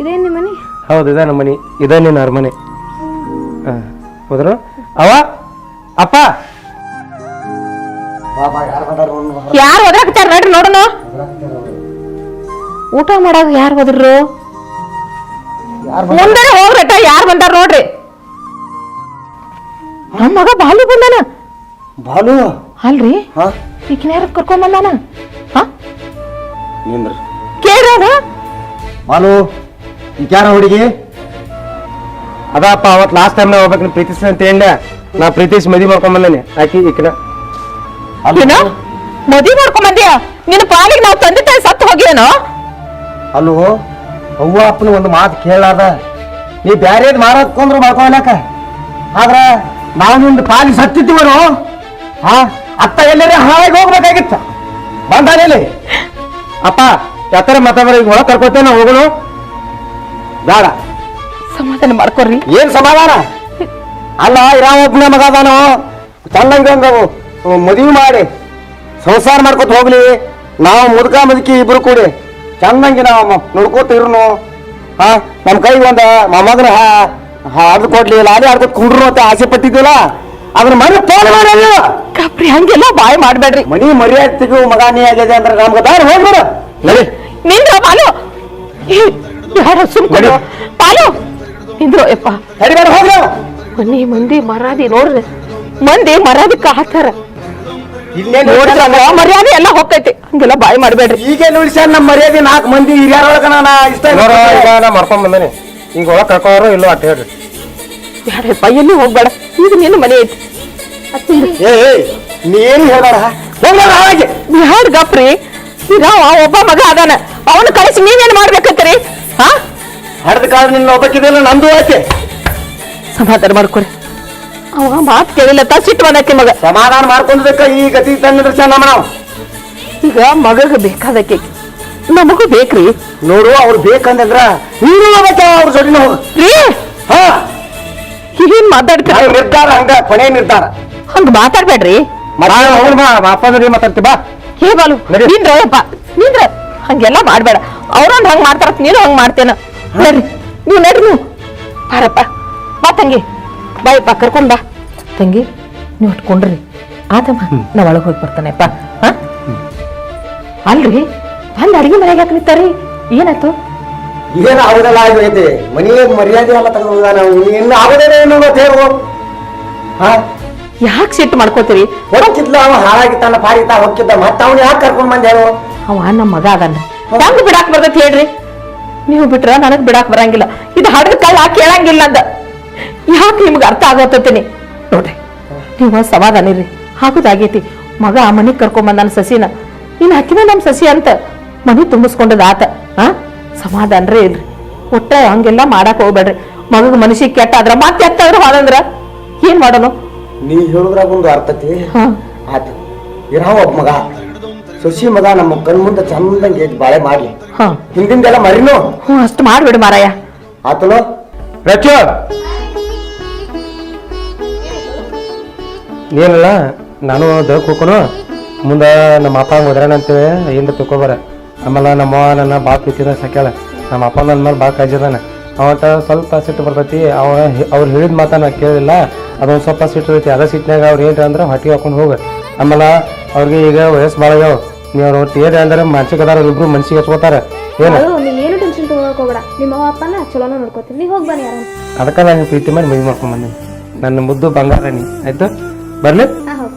ಇದೇನ್ ನಿಮ್ಮ ಮನೆ? ಹೌದು ಇದ ನಮ್ಮ ಮನೆ ಇದ ನಿನ್ನ ಅರಮನೆ. ಹಾಂ ಹೋದ್ರು? ಅವ ಅಪ್ಪ? ಯಾರು ಒದ್ರಾಕತ್ತಾರ ನೋಡ್ರಿ ನೋಡೋಣ ಊಟ ಮಾಡಾಗ ಯಾರು ಹೋದ್ರು? ಮುಂದೆ ಹೋಗ್ರಟ ಯಾರು ಬಂದಾರ ನೋಡ್ರಿ. ನಮ್ಮ ಮಗ ಬಾಲು ಬಂದಾನ. ಬಾಲು? ಅಲ್ರಿ? ಹಾ. ಈಗಿನ ಯಾರ ಕರ್ಕೊಂಡ್ ಬಂದಾನ? ಹಾ? ನಿಂದ್ರ. ಕೇಳ್ರವನ ಬಾಲು? ಯಾರ ಹುಡುಗಿ? ಅದಪ್ಪ ಅವತ್ತು ಲಾಸ್ಟ್ ಟೈಮ್ ನಾ ಹೋಗ್ಬೇಕು ಪ್ರೀತಿಸ್ ಅಂತ ಹೇಳ. ನಾ ಪ್ರೀತಿಸ್ ಮದಿ ಮಾಡ್ಕೊಂಡ್ ಬಂದೇನೆ. ಆಕಿ ಈಕಿನ ಅದೇನ ಮದಿ ಮಾಡ್ಕೊಂಬಂದ್ಯಾ ನಿನ್ನ ಪಾಲಿಗೆ ನಾವು ತಂದೆ ತಾಯಿ ಸತ್ತು ಹೋಗ್ಯಾನೋ ಅಲ್ಲೋ? ಅವ್ವ ಅಪ್ಪನ ಒಂದು ಮಾತು ಕೇಳಾದ ನೀ ಬ್ಯಾರೇದ್ ಮಾರಕೊಂಡ್ರು ಮಾಡ್ಕೊಳಕ ಆದ್ರ ನಾವು ನಿಂದು ಪಾಲಿ ಸತ್ತಿದ್ದೀವನು? ಹಾ? ಅತ್ತ ಎಲ್ಲರೇ ಹಾಳಾಗಿ ಹೋಗ್ಬೇಕಾಗಿತ್ತ. ಬಂದಾನೇಲಿ? ಅಪ್ಪ ಯಾತರ ಮಾತಾಡ ಈಗ ಒಳಗೆ ಹೋಗಲು ಹೋಗೋಣ. ಬೇಡ ಸಮಾಧಾನ ಮಾಡ್ಕೊರಿ. ಏನ್ ಸಮಾಧಾನ? ಅಲ್ಲ ಇರೋ ಒಬ್ಬನೇ ಮಗ ಅದಾನು? ಚಂದಂಗೆ ಮದುವೆ ಮಾಡಿ. ಸಂಸಾರ ಮಾಡ್ಕೊತ ಹೋಗ್ಲಿ. ನಾವು ಮುದುಕ ಮುದುಕಿ ಇಬ್ರು ಕೂಡಿ. ಚೆನ್ನಾಗಿ ನಾವು ನೋಡ್ಕೋತ ಇರುನು. ಹಾ ನಮ್ಮ ಕೈಗೆ ಒಂದು ಮೊಮ್ಮಗನ ಹಾಡ್ದು ಕೊಡ್ಲಿ. ಲಾಲಿ ಆಡ್ಕೊತ ಕುಂಡ್ರು ಅಂತ ಆಸೆ ಪಟ್ಟಿದ್ದಿಲ್ಲ ಅದನ್ನ ಮನೆ ಫೋನ್ ಮಾಡಿ ಕಪ್ರಿ ಹಂಗೆಲ್ಲ ಬಾಯ್ ಮಾಡ್ಬೇಡ್ರಿ. ಮನಿ ಮರ್ಯಾದೆ ತೆಗೆವು ಮಗ ನೀ ಆಗಿದೆ ಅಂದ್ರೆ ನಮ್ಗೆ ದಾರಿ ಹೋಗ್ಬೇಡ. ನಡಿ. ನಿಂದ್ರ ಪಾಲು ಯಾರ ಸುಮ್ಕೊಂಡು ಪಾಲು. ಇಂದ್ರು ಯಪ್ಪ. ಮನಿ ಮಂದಿ ಮರಾದಿ ನೋಡ್ರಿ. ಮಂದಿ ಮರಾದಿ ಹಾಕ್ತಾರ ಮರ್ಯಾದೆ ಎಲ್ಲ ಹೋಗ್ತೈತಿ. ಹಂಗೆಲ್ಲ ಬಾಯಿ ಮಾಡ್ಬೇಡ್ರಿ. ಈಗ ಉಳಿಸ್ಯಾನ ನಮ್ಮ ಮರ್ಯಾದೆ ನಾಲ್ಕು ಮಂದಿ ಹಿರಿಯರೊಳಗ ನಾ ಇಷ್ಟ ನಾ ಮಾಡ್ಕೊಂಡ್ ಬಂದೇನೆ. ಈಗ ಒಳಗೆ ಕರ್ಕೋರು ಇಲ್ಲೋ ಅಂತ ಹೇಳ್ರಿ. ಬ್ಯಾಡಪ್ಪ ಎಲ್ಲಿ ಹೋಗ್ಬೇಡ? ಈಗ ನಿನ್ನ ಮನೆ ಐತಿ. ಏ ಏ, ನೀನು ಹೇಳೋಣ ಹೋಗ್ಬೇಡ ಹಾಗೆ. ಬ್ಯಾಡ್ ಗಪ್ರಿ. ಈಗ ಒಬ್ಬ ಮಗ ಅದಾನ. ಅವನು ಕಳಿಸಿ ನೀವೇನ್ ಮಾಡ್ಬೇಕಂತೀರಿ? ಹಾ? ಹಡದ ಕಾಲ ನಿನ್ನ ಒಬ್ಬಕ್ಕಿದೆಯಲ್ಲ ನಂದು ಆಕೆ ಸಮಾಧಾನ ಮಾಡ್ಕೊರಿ. ಅವ ಮಾತು ಕೇಳಿಲ್ಲ ತ ಸಿಟ್ಟು ಮಾಡಕ್ಕೆ ಮಗ. ಸಮಾಧಾನ ಮಾಡ್ಕೊಂಡದಕ್ಕ ಈ ಗತಿ ತಂದ್ರೆ ಚೆನ್ನಮ್ಮ ನಾವು. ಈಗ ಮಗಗ ಬೇಕಾದಕ್ಕೆ ನಮಗೂ ಬೇಕ್ರಿ. ನೋಡು ಅವ್ರು ಬೇಕಂದ್ರ ನೀನು ಹೋಗ್ಬೇಕ ಅವ್ರ ಜೊತೆ ಹೋಗು. ರೀ? ಹಾ. ಮಾತಾಡ್ತೀರ? ನಿರ್ಧಾರ ಹಂಗ ಕೊನೆ ನಿರ್ಧಾರ. ಹಂಗ ಮಾತಾಡ್ಬೇಡ್ರಿ. ಮಾತಾಡ್ತಿ ಬಾ. ಹೇ ಬಾಲು ನಿಂದ್ರ ಬಾ. ನಿಂದ್ರ. ಹಂಗೆಲ್ಲ ಮಾಡ್ಬೇಡ. ಅವ್ರೊಂದ್ ಹಂಗ ಮಾಡ್ತಾರ ನೀನು ಹಂಗ ಮಾಡ್ತೇನ. ನಡ್ರಿ ನೀವು ನಡ್ರಿ ನೀವು. ಬಾರಪ್ಪ. ಬಾ ತಂಗಿ. ಬಾಯಪ್ಪ ಕರ್ಕೊಂಡ್ ಬಾ. ತಂಗಿ ನೀವು ಇಟ್ಕೊಂಡ್ರಿ ಆತಮ್ಮ ನಾ ಒಳಗೆ ಹೋಗಿ ಬರ್ತಾನೆಪ್ಪ ಹಾ? ಅಲ್ರಿ? ಬಂದ್ ಅಡಿಗೆ ಮನೆಗೆ ಯಾಕೆ ನಿಂತಾರಿ ಏನಾಯ್ತು? ಏನ್ ಆಗುದಲ್ಲ ಆಗೈತೆ ಮನೆಯ ಮರ್ಯಾದೆ ಎಲ್ಲ ತಗೊಂಡ ನಾವು. ಇನ್ನು ಆಗೋದೇನೆ ಏನು ಅಂತ ಹೇಳು ಹಾ? ಯಾಕೆ ಸಿಟ್ಟು ಮಾಡ್ಕೋತೀರಿ? ಹೊರಕಿದ್ಲ ಅವ ಹಾಳಾಗಿತ್ತಾನ ಪಾರಿತ ಹೊಕ್ಕಿದ್ದ. ಮತ್ತೆ ಅವ್ನು ಯಾಕೆ ಕರ್ಕೊಂಡ್ ಬಂದ ಹೇಳು? ಅವ ನಮ್ಮ ಮಗ ಅದನ್ನ. ಹೆಂಗ್ ಬಿಡಾಕ್ ಬರ್ತೈತಿ ಹೇಳ್ರಿ? ನೀವು ಬಿಟ್ರ ನನಗ್ ಬಿಡಾಕ್ ಬರಂಗಿಲ್ಲ. ಇದು ಹಡದ ಕಳ್ಳ ಕೇಳಂಗಿಲ್ಲ ಅಂದ. ಯಾಕೆ ನಿಮ್ಗೆ ಅರ್ಥ ಆಗತ್ತತೀನಿ ನೋಡ್ರಿ ನೀವು ಸಮಾಧಾನ ಇರ್ರಿ ಆಗುದಾಗೈತಿ. ಮಗ ಆ ಮನೆ ಕರ್ಕೊಂಡ್ ಬಂದನ ಸಸಿನ. ಇನ್ ಹಾಕಿನ ನಮ್ ಸಸಿ ಅಂತ ಮನಿ ತುಂಬಿಸ್ಕೊಂಡದ ಆತ. ಸಮಾಧಾನ ರೀ ಇಲ್ರಿ. ಒಟ್ಟ ಹಂಗೆಲ್ಲ ಮಾಡಾಕ್ ಹೋಗ್ಬೇಡ್ರಿ. ಮಗಗ್ ಮನುಷ್ಯ ಕೆಟ್ಟ ಆದ್ರ ಮತ್ತೆ ಎತ್ತಾದ್ರ ಹಾಳಂದ್ರ? ಏನ್ ಮಾಡೋನು? ನೀ ಹೇಳಿದ್ರಾಗ ಒಂದು ಅರ್ಥತಿ ಹಾ. ಇರಾವ ಒಬ್ಬ ಮಗ. ಸೊಸಿ ಮಗ ನಮ್ಮ ಕಣ್ ಮುಂದೆ ಚಂದಂಗೆ ಎದ್ದು ಬಾಳೆ ಮಾಡ್ಲಿ. ಹಾ. ಹಿಂದಿಂದೆಲ್ಲ ಮರಿನು? ಹ್ಞೂ ಅಷ್ಟು ಮಾಡ್ಬಿಡು ಮಾರಾಯ. ಆತನು? ರಚು ಏನಿಲ್ಲ ನಾನು ದಳಕ್ ಹೋಗೋನು ಮುಂದೆ ನಮ್ಮ ಅಪ್ಪ ಮುದ್ರಣ ಅಂತೇಳಿ ಏನು ತಿಳ್ಕೊಬಾರ ಆಮೇಲೆ ನಮ್ಮ ಅವ್ವ ನನ್ನ ಭಾಳ ಪ್ರೀತಿದ ಸಾಕ್ಯಾಳ ನಮ್ಮ ಅಪ್ಪ ನನ್ನ ಮೇಲೆ ಭಾಳ ಅವಟ ಸ್ವಲ್ಪ ಸಿಟ್ಟು ಬರ್ತೈತಿ ಅವ ಅವ್ರು ಹೇಳಿದ ಮಾತನ್ನ ಕೇಳಿಲ್ಲ. ಅದೊಂದು ಸ್ವಲ್ಪ ಸಿಟ್ಟು ಇರ್ತೈತಿ ಅದ ಸಿಟ್ಟಿನಾಗ ಅವ್ರು ಏನ್ರಿ ಅಂದ್ರೆ ಹೊಟ್ಟಿಗೆ ಹಾಕೊಂಡು ಹೋಗ. ಆಮೇಲೆ ಅವ್ರಿಗೆ ಈಗ ವಯಸ್ಸು ಭಾಳ ಆಗ್ಯಾವ. ನೀವು ಅವ್ರು ಅಂದ್ರೆ ಮನ್ಸಿಗೆ ಅದಾರ ಇಬ್ರು ಮನ್ಸಿಗೆ ಹಚ್ಕೋತಾರ. ಏನು? ಅದು ಏನು ಟೆನ್ಷನ್ ತಗೊಳಕ್ ಹೋಗ್ಬೇಡ. ನಿಮ್ಮ ಅವ್ವ ಅಪ್ಪನ ಚಲೋನ ನೋಡ್ಕೋತೀನಿ. ನೀ ಹೋಗಿ ಬನ್ನಿ ಆರಾಮ್. ಅದಕ್ಕೆ ನಾನು ಪ್ರೀತಿ ಮಾಡಿ ಮದುವೆ ಮಾಡ್ಕೊಂಡ್ ಬನ್ನಿ ನನ್ನ ಮುದ್ದು ಬಂಗಾರ ನೀ. ಆಯ್ತು? ಬರ್ಲಿ? ಹಾ ಹೋಗಿ.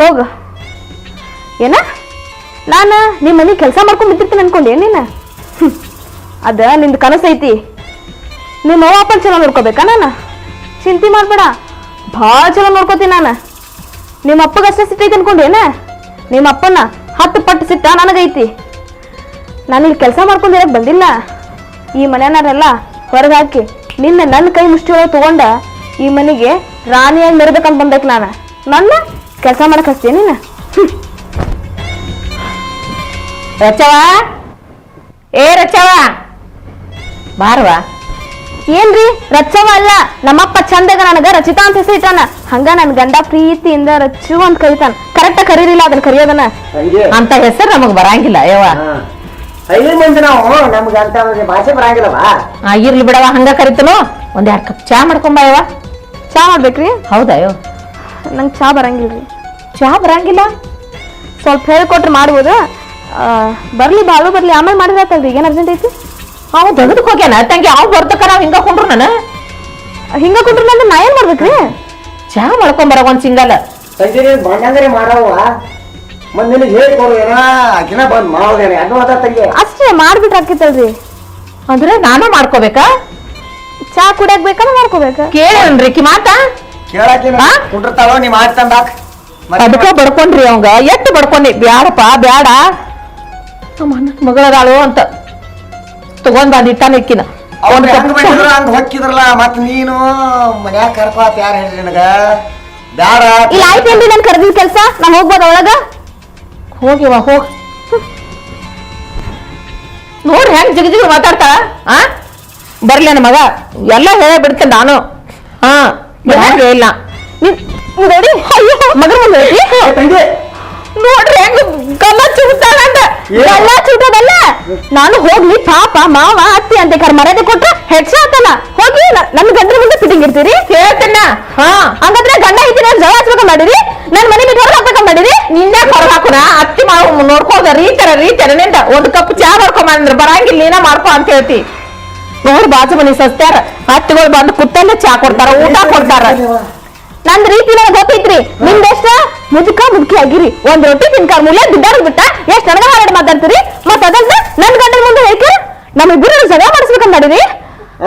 ಹೋಗ. ಏನ? ನಾನು ನಿಮ್ಮ ಮನೆ ಕೆಲಸ ಮಾಡ್ಕೊಂಡು ಬಿದ್ದಿರ್ತೀನಿ ಅನ್ಕೊಂಡೆ ನೀನ. ಅದ ನಿಂದು ಕನಸೈತಿ. ನಿಮ್ಮ ಅವ್ವ ಅಪ್ಪನ ಚಲೋ ನೋಡ್ಕೋಬೇಕಾ ನಾನು? ಚಿಂತೆ ಮಾಡ್ಬೇಡ. ಭಾಳ ಚಲೋ ನೋಡ್ಕೋತೀನಿ ನಾನು. ನಿಮ್ಮ ಅಪ್ಪಗೆ ಅಷ್ಟೇ ಸಿಟ್ಟೈತಿ ಅನ್ಕೊಂಡೇನ ನಿಮ್ಮ ಅಪ್ಪನ ಹತ್ತು ಪಟ್ಟು ಸಿಟ್ಟ ನನಗೈತಿ. ನಾನು ಇಲ್ಲಿ ಕೆಲಸ ಮಾಡ್ಕೊಂಡು ಇರಕ್ಕೆ ಬಂದಿಲ್ಲ. ಈ ಮನೆಯನ್ನಾರೆಲ್ಲ ಹೊರಗೆ ಹಾಕಿ ನಿನ್ನೆ ನನ್ನ ಕೈ ಮುಷ್ಟಿ ಒಳಗೆ ತಗೊಂಡ ಈ ಮನೆಗೆ ರಾಣಿಯಾಗಿ ಮೆರಬೇಕಂತ ಬಂದಕ್ಕೆ ನಾನು. ನನ್ನ ಕೆಲಸ ಮಾಡಕ್ಕೆ ಹಚ್ತೀನಿ ನೀನು? ರಚವಾ ಏ ರಚವ ಬಾರವಾ? ಏನ್ರಿ? ರಚ್ಚವ ಅಲ್ಲ. ನಮ್ಮಪ್ಪ ಚಂದಾಗ ನನಗ ರಚಿತಾ ಅಂತ ಹೆಸರಿತಾನ ಹಂಗ ನನ್ ಗಂಡ ಪ್ರೀತಿಯಿಂದ ರಚ್ಚು ಅಂತ ಕರಿತಾನ ಕರೆಕ್ಟ್ ಕರೀರಿಲ್ಲ ಅದನ್ನ ಕರಿಯೋದನ್ನ. ಹಂಗೆ. ಅಂತ ಹೆಸರು ನಮಗ್ ಬರಂಗಿಲ್ಲ ಯವ್ವ. ಹಳ್ಳಿ ಮಂದಿ ನಾವು ನಮ್ಗೆ ಅಂತ ಒಂದು ಭಾಷೆ ಬರಂಗಿಲ್ಲವಾ. ಬಾ ಇರ್ಲಿ ಬಿಡವ ಹಂಗ ಕರಿತನು. ಒಂದ್ ಎರಡ್ ಕಪ್ ಚಾ ಮಾಡ್ಕೊಂಬಾಯವ ಚಾ ಮಾಡ್ಬೇಕ್ರಿ? ಹೌದಾಯೋ ನಂಗೆ ಚಾ ಬರಂಗಿಲ್ರಿ. ಚಾ ಬರಂಗಿಲ್ಲ? ಸ್ವಲ್ಪ ಹೇಳ್ಕೊಟ್ರೆ ಮಾಡ್ಬೋದು? ಆ, ಬರ್ಲಿ ಬಾಳು ಬರ್ಲಿ. ಆಮೇಲೆ ಮಾಡಿದ್ರಾತಲ್ರಿ ಏನ್ ಅರ್ಜೆಂಟ್ ಐತಿ? ಅವ ತೆಗೆದು ಹೋಗ್ಯಾನ? ತಂಗಿ ಅವ್ ಬರ್ತಕ್ಕ ನಾವ್ ಹಿಂಗ ಕೊಂಡ್ರು ನಾನು? ಹಿಂಗ ಕೊಂಡ್ರು ನಾನು ನಾ ಏನ್ ಮಾಡ್ಬೇಕ್ರಿ? ಚಾ ಬರ ಒಂದ್ ಸಿಂಗಲ್. ಸಂಜೆ ಬಂದಂಗ್ರೆ ಮಾಡವ ಮತ್ತೆ ನಿನಗೆ ಹೇಳ್ಕೊಡು ಏನ ಆಕಿನ ಬಂದ್ ಮಾಡೋದೇನೆ. ಅದು ಅದ ತಂಗಿ. ಅಷ್ಟೇ ಮಾಡ್ಬಿಟ್ರೆ ಹಾಕಿತ್ತಲ್ರಿ ಅಂದ್ರೆ ನಾನ ಮಾಡ್ಕೋಬೇಕಾ? ಚಾ ಕುಡಿಯಾಕ ಬೇಕಾ ಮಾಡ್ಕೋಬೇಕ? ಕೇಳೇನ್ರಿ ಕಿ ಮಾತಾ? ಕೇಳಾಕಿನ ಹಾ? ಕುಂಡಿರ್ತಾವ ನೀ ಮಾಡ್ತಂದಾಕ್ ಅದಕ್ಕ ಬಡ್ಕೊಂಡ್ರಿ ಅವಂಗ. ಎಟ್ಟು ಬಡ್ಕೊಂಡಿ? ಬ್ಯಾಡಪ್ಪ ಬ್ಯಾಡ. ನಮ್ಮ ಅಣ್ಣನ್ ಮಗಳದಾಳು ಅಂತ. ತಗೊಂಡ್ ಬಂದ್ ಇಟ್ಟಾನ ಇಕ್ಕಿನ. ಅವ್ನ ಹೆಂಗ್ ಹೊಕ್ಕಿದ್ರಲ್ಲ ಮತ್ ನೀನು ಮನ್ಯಾಗ ಕರ್ಕೋತ್ ಯಾರು ಹೇಳಿ ನಿನಗ? ಬ್ಯಾಡ. ಇಲ್ಲ ಆಯ್ತೇನ್ರಿ ನನ್ ಕರೆದಿದ್ ಕೆಲ್ಸ ನಾ ಹೋಗ್ಬೋದ ಒಳಗ? ಹೋಗಿವ ಹೋಗ್. ನೋಡ್ರಿ ಹೆಂಗ್ ಜಿಗಿ ಜಿಗಿ ಮಾತಾಡ್ತಾಳ ಆ? ಬರ್ಲಿ ನನ್ನ ಮಗ. ಎಲ್ಲ ಹೇಳ ಬಿಡ್ತೇನೆ ನಾನು. ಹಾ ಯಾಕೆ ಇಲ್ಲ ನೋಡಿ ಅಯ್ಯೋ ಮಗನ ಮುಂದೆ ಐತಿ ತಂಗಿ ನೋಡ್ರಿ ಹೆಂಗ್ ಗಲ್ಲ ಚುಡ್ತಾಳ ಚೂಟೋದಲ್ಲ ನಾನು ಹೋಗ್ಲಿ ಪಾಪ ಮಾವ ಅತ್ತಿ ಅಂತ ಕರ್ ಮರ್ಯಾದೆ ಕೊಟ್ರ ಹೆಚ್ಚ ಆತಲ್ಲ ಹೋಗಿ ನ- ನನ್ ಗಂಡ್ರ ಮುಂದೆ ಫಿಟ್ಟಿಂಗ್ ಇರ್ತೀರಿ? ಹೇಳ್ತೇನ. ಹಾ. ಹಂಗಂದ್ರೆ ಗಂಡ ಐತಿ ನಾನು ಜಗಳ ಹಚ್ಬೇಕ ಮಾಡಿರಿ? ನನ್ ಮನೆ ಬಿಟ್ಟು ಹೊರಗೆ ಹಾಕ್ಬೇಕ ಮಾಡಿರಿ? ನಿನ್ನೆ ಹೊರಗೆ ಹಾಕುನ ಅತ್ತಿ ಮಾವ ನೋಡ್ಕೋದ ರೀತರ ರೀತರ ನಿಂದ ಒಂದ್ ಕಪ್ ಚಾ ಮಾಡ್ಕೊಂಬಂದ್ರ ಬರಂಗಿಲ್ಲ ನೀನ ಮಾಡ್ಕೊ ಅಂತ ಹೇಳ್ತಿ. ನೋಡ್ ಬಾಜು ಮನಿ ಸಸ್ತಾರ ಅತ್ತಿಗಳು ಬಂದು ಕುತ್ತಲ್ಲೇ ಚಾ ಕೊಡ್ತಾರ ಊಟ ಕೊಡ್ತಾರ. ನಂದ್ ರೀತಿ ನನಗ್ ಗೊತ್ತೈತ್ರಿ. ನಿಮ್ದ ಎಷ್ಟ? ಮುದುಕ ಮುದುಕಿ ಆಗಿರಿ. ಒಂದ್ ರೊಟ್ಟಿ ತಿನ್ಕಾರ ಮೂಲೆ ದುಡ್ಡಾರ ಬಿಟ್ಟ ಎಷ್ಟ್ ನನಗ ಹಾರಾಡ ಮಾತಾಡ್ತೀರಿ? ಮತ್ ಅದನ್ನ ನನ್ ಗಂಡನ ಮುಂದೆ ಹೇಳ್ತೀರ ನಮ್ಮಿಬ್ಬರು ಜಗಳ ಮಾಡಿಸ್ಬೇಕಂತ ಮಾಡಿರಿ.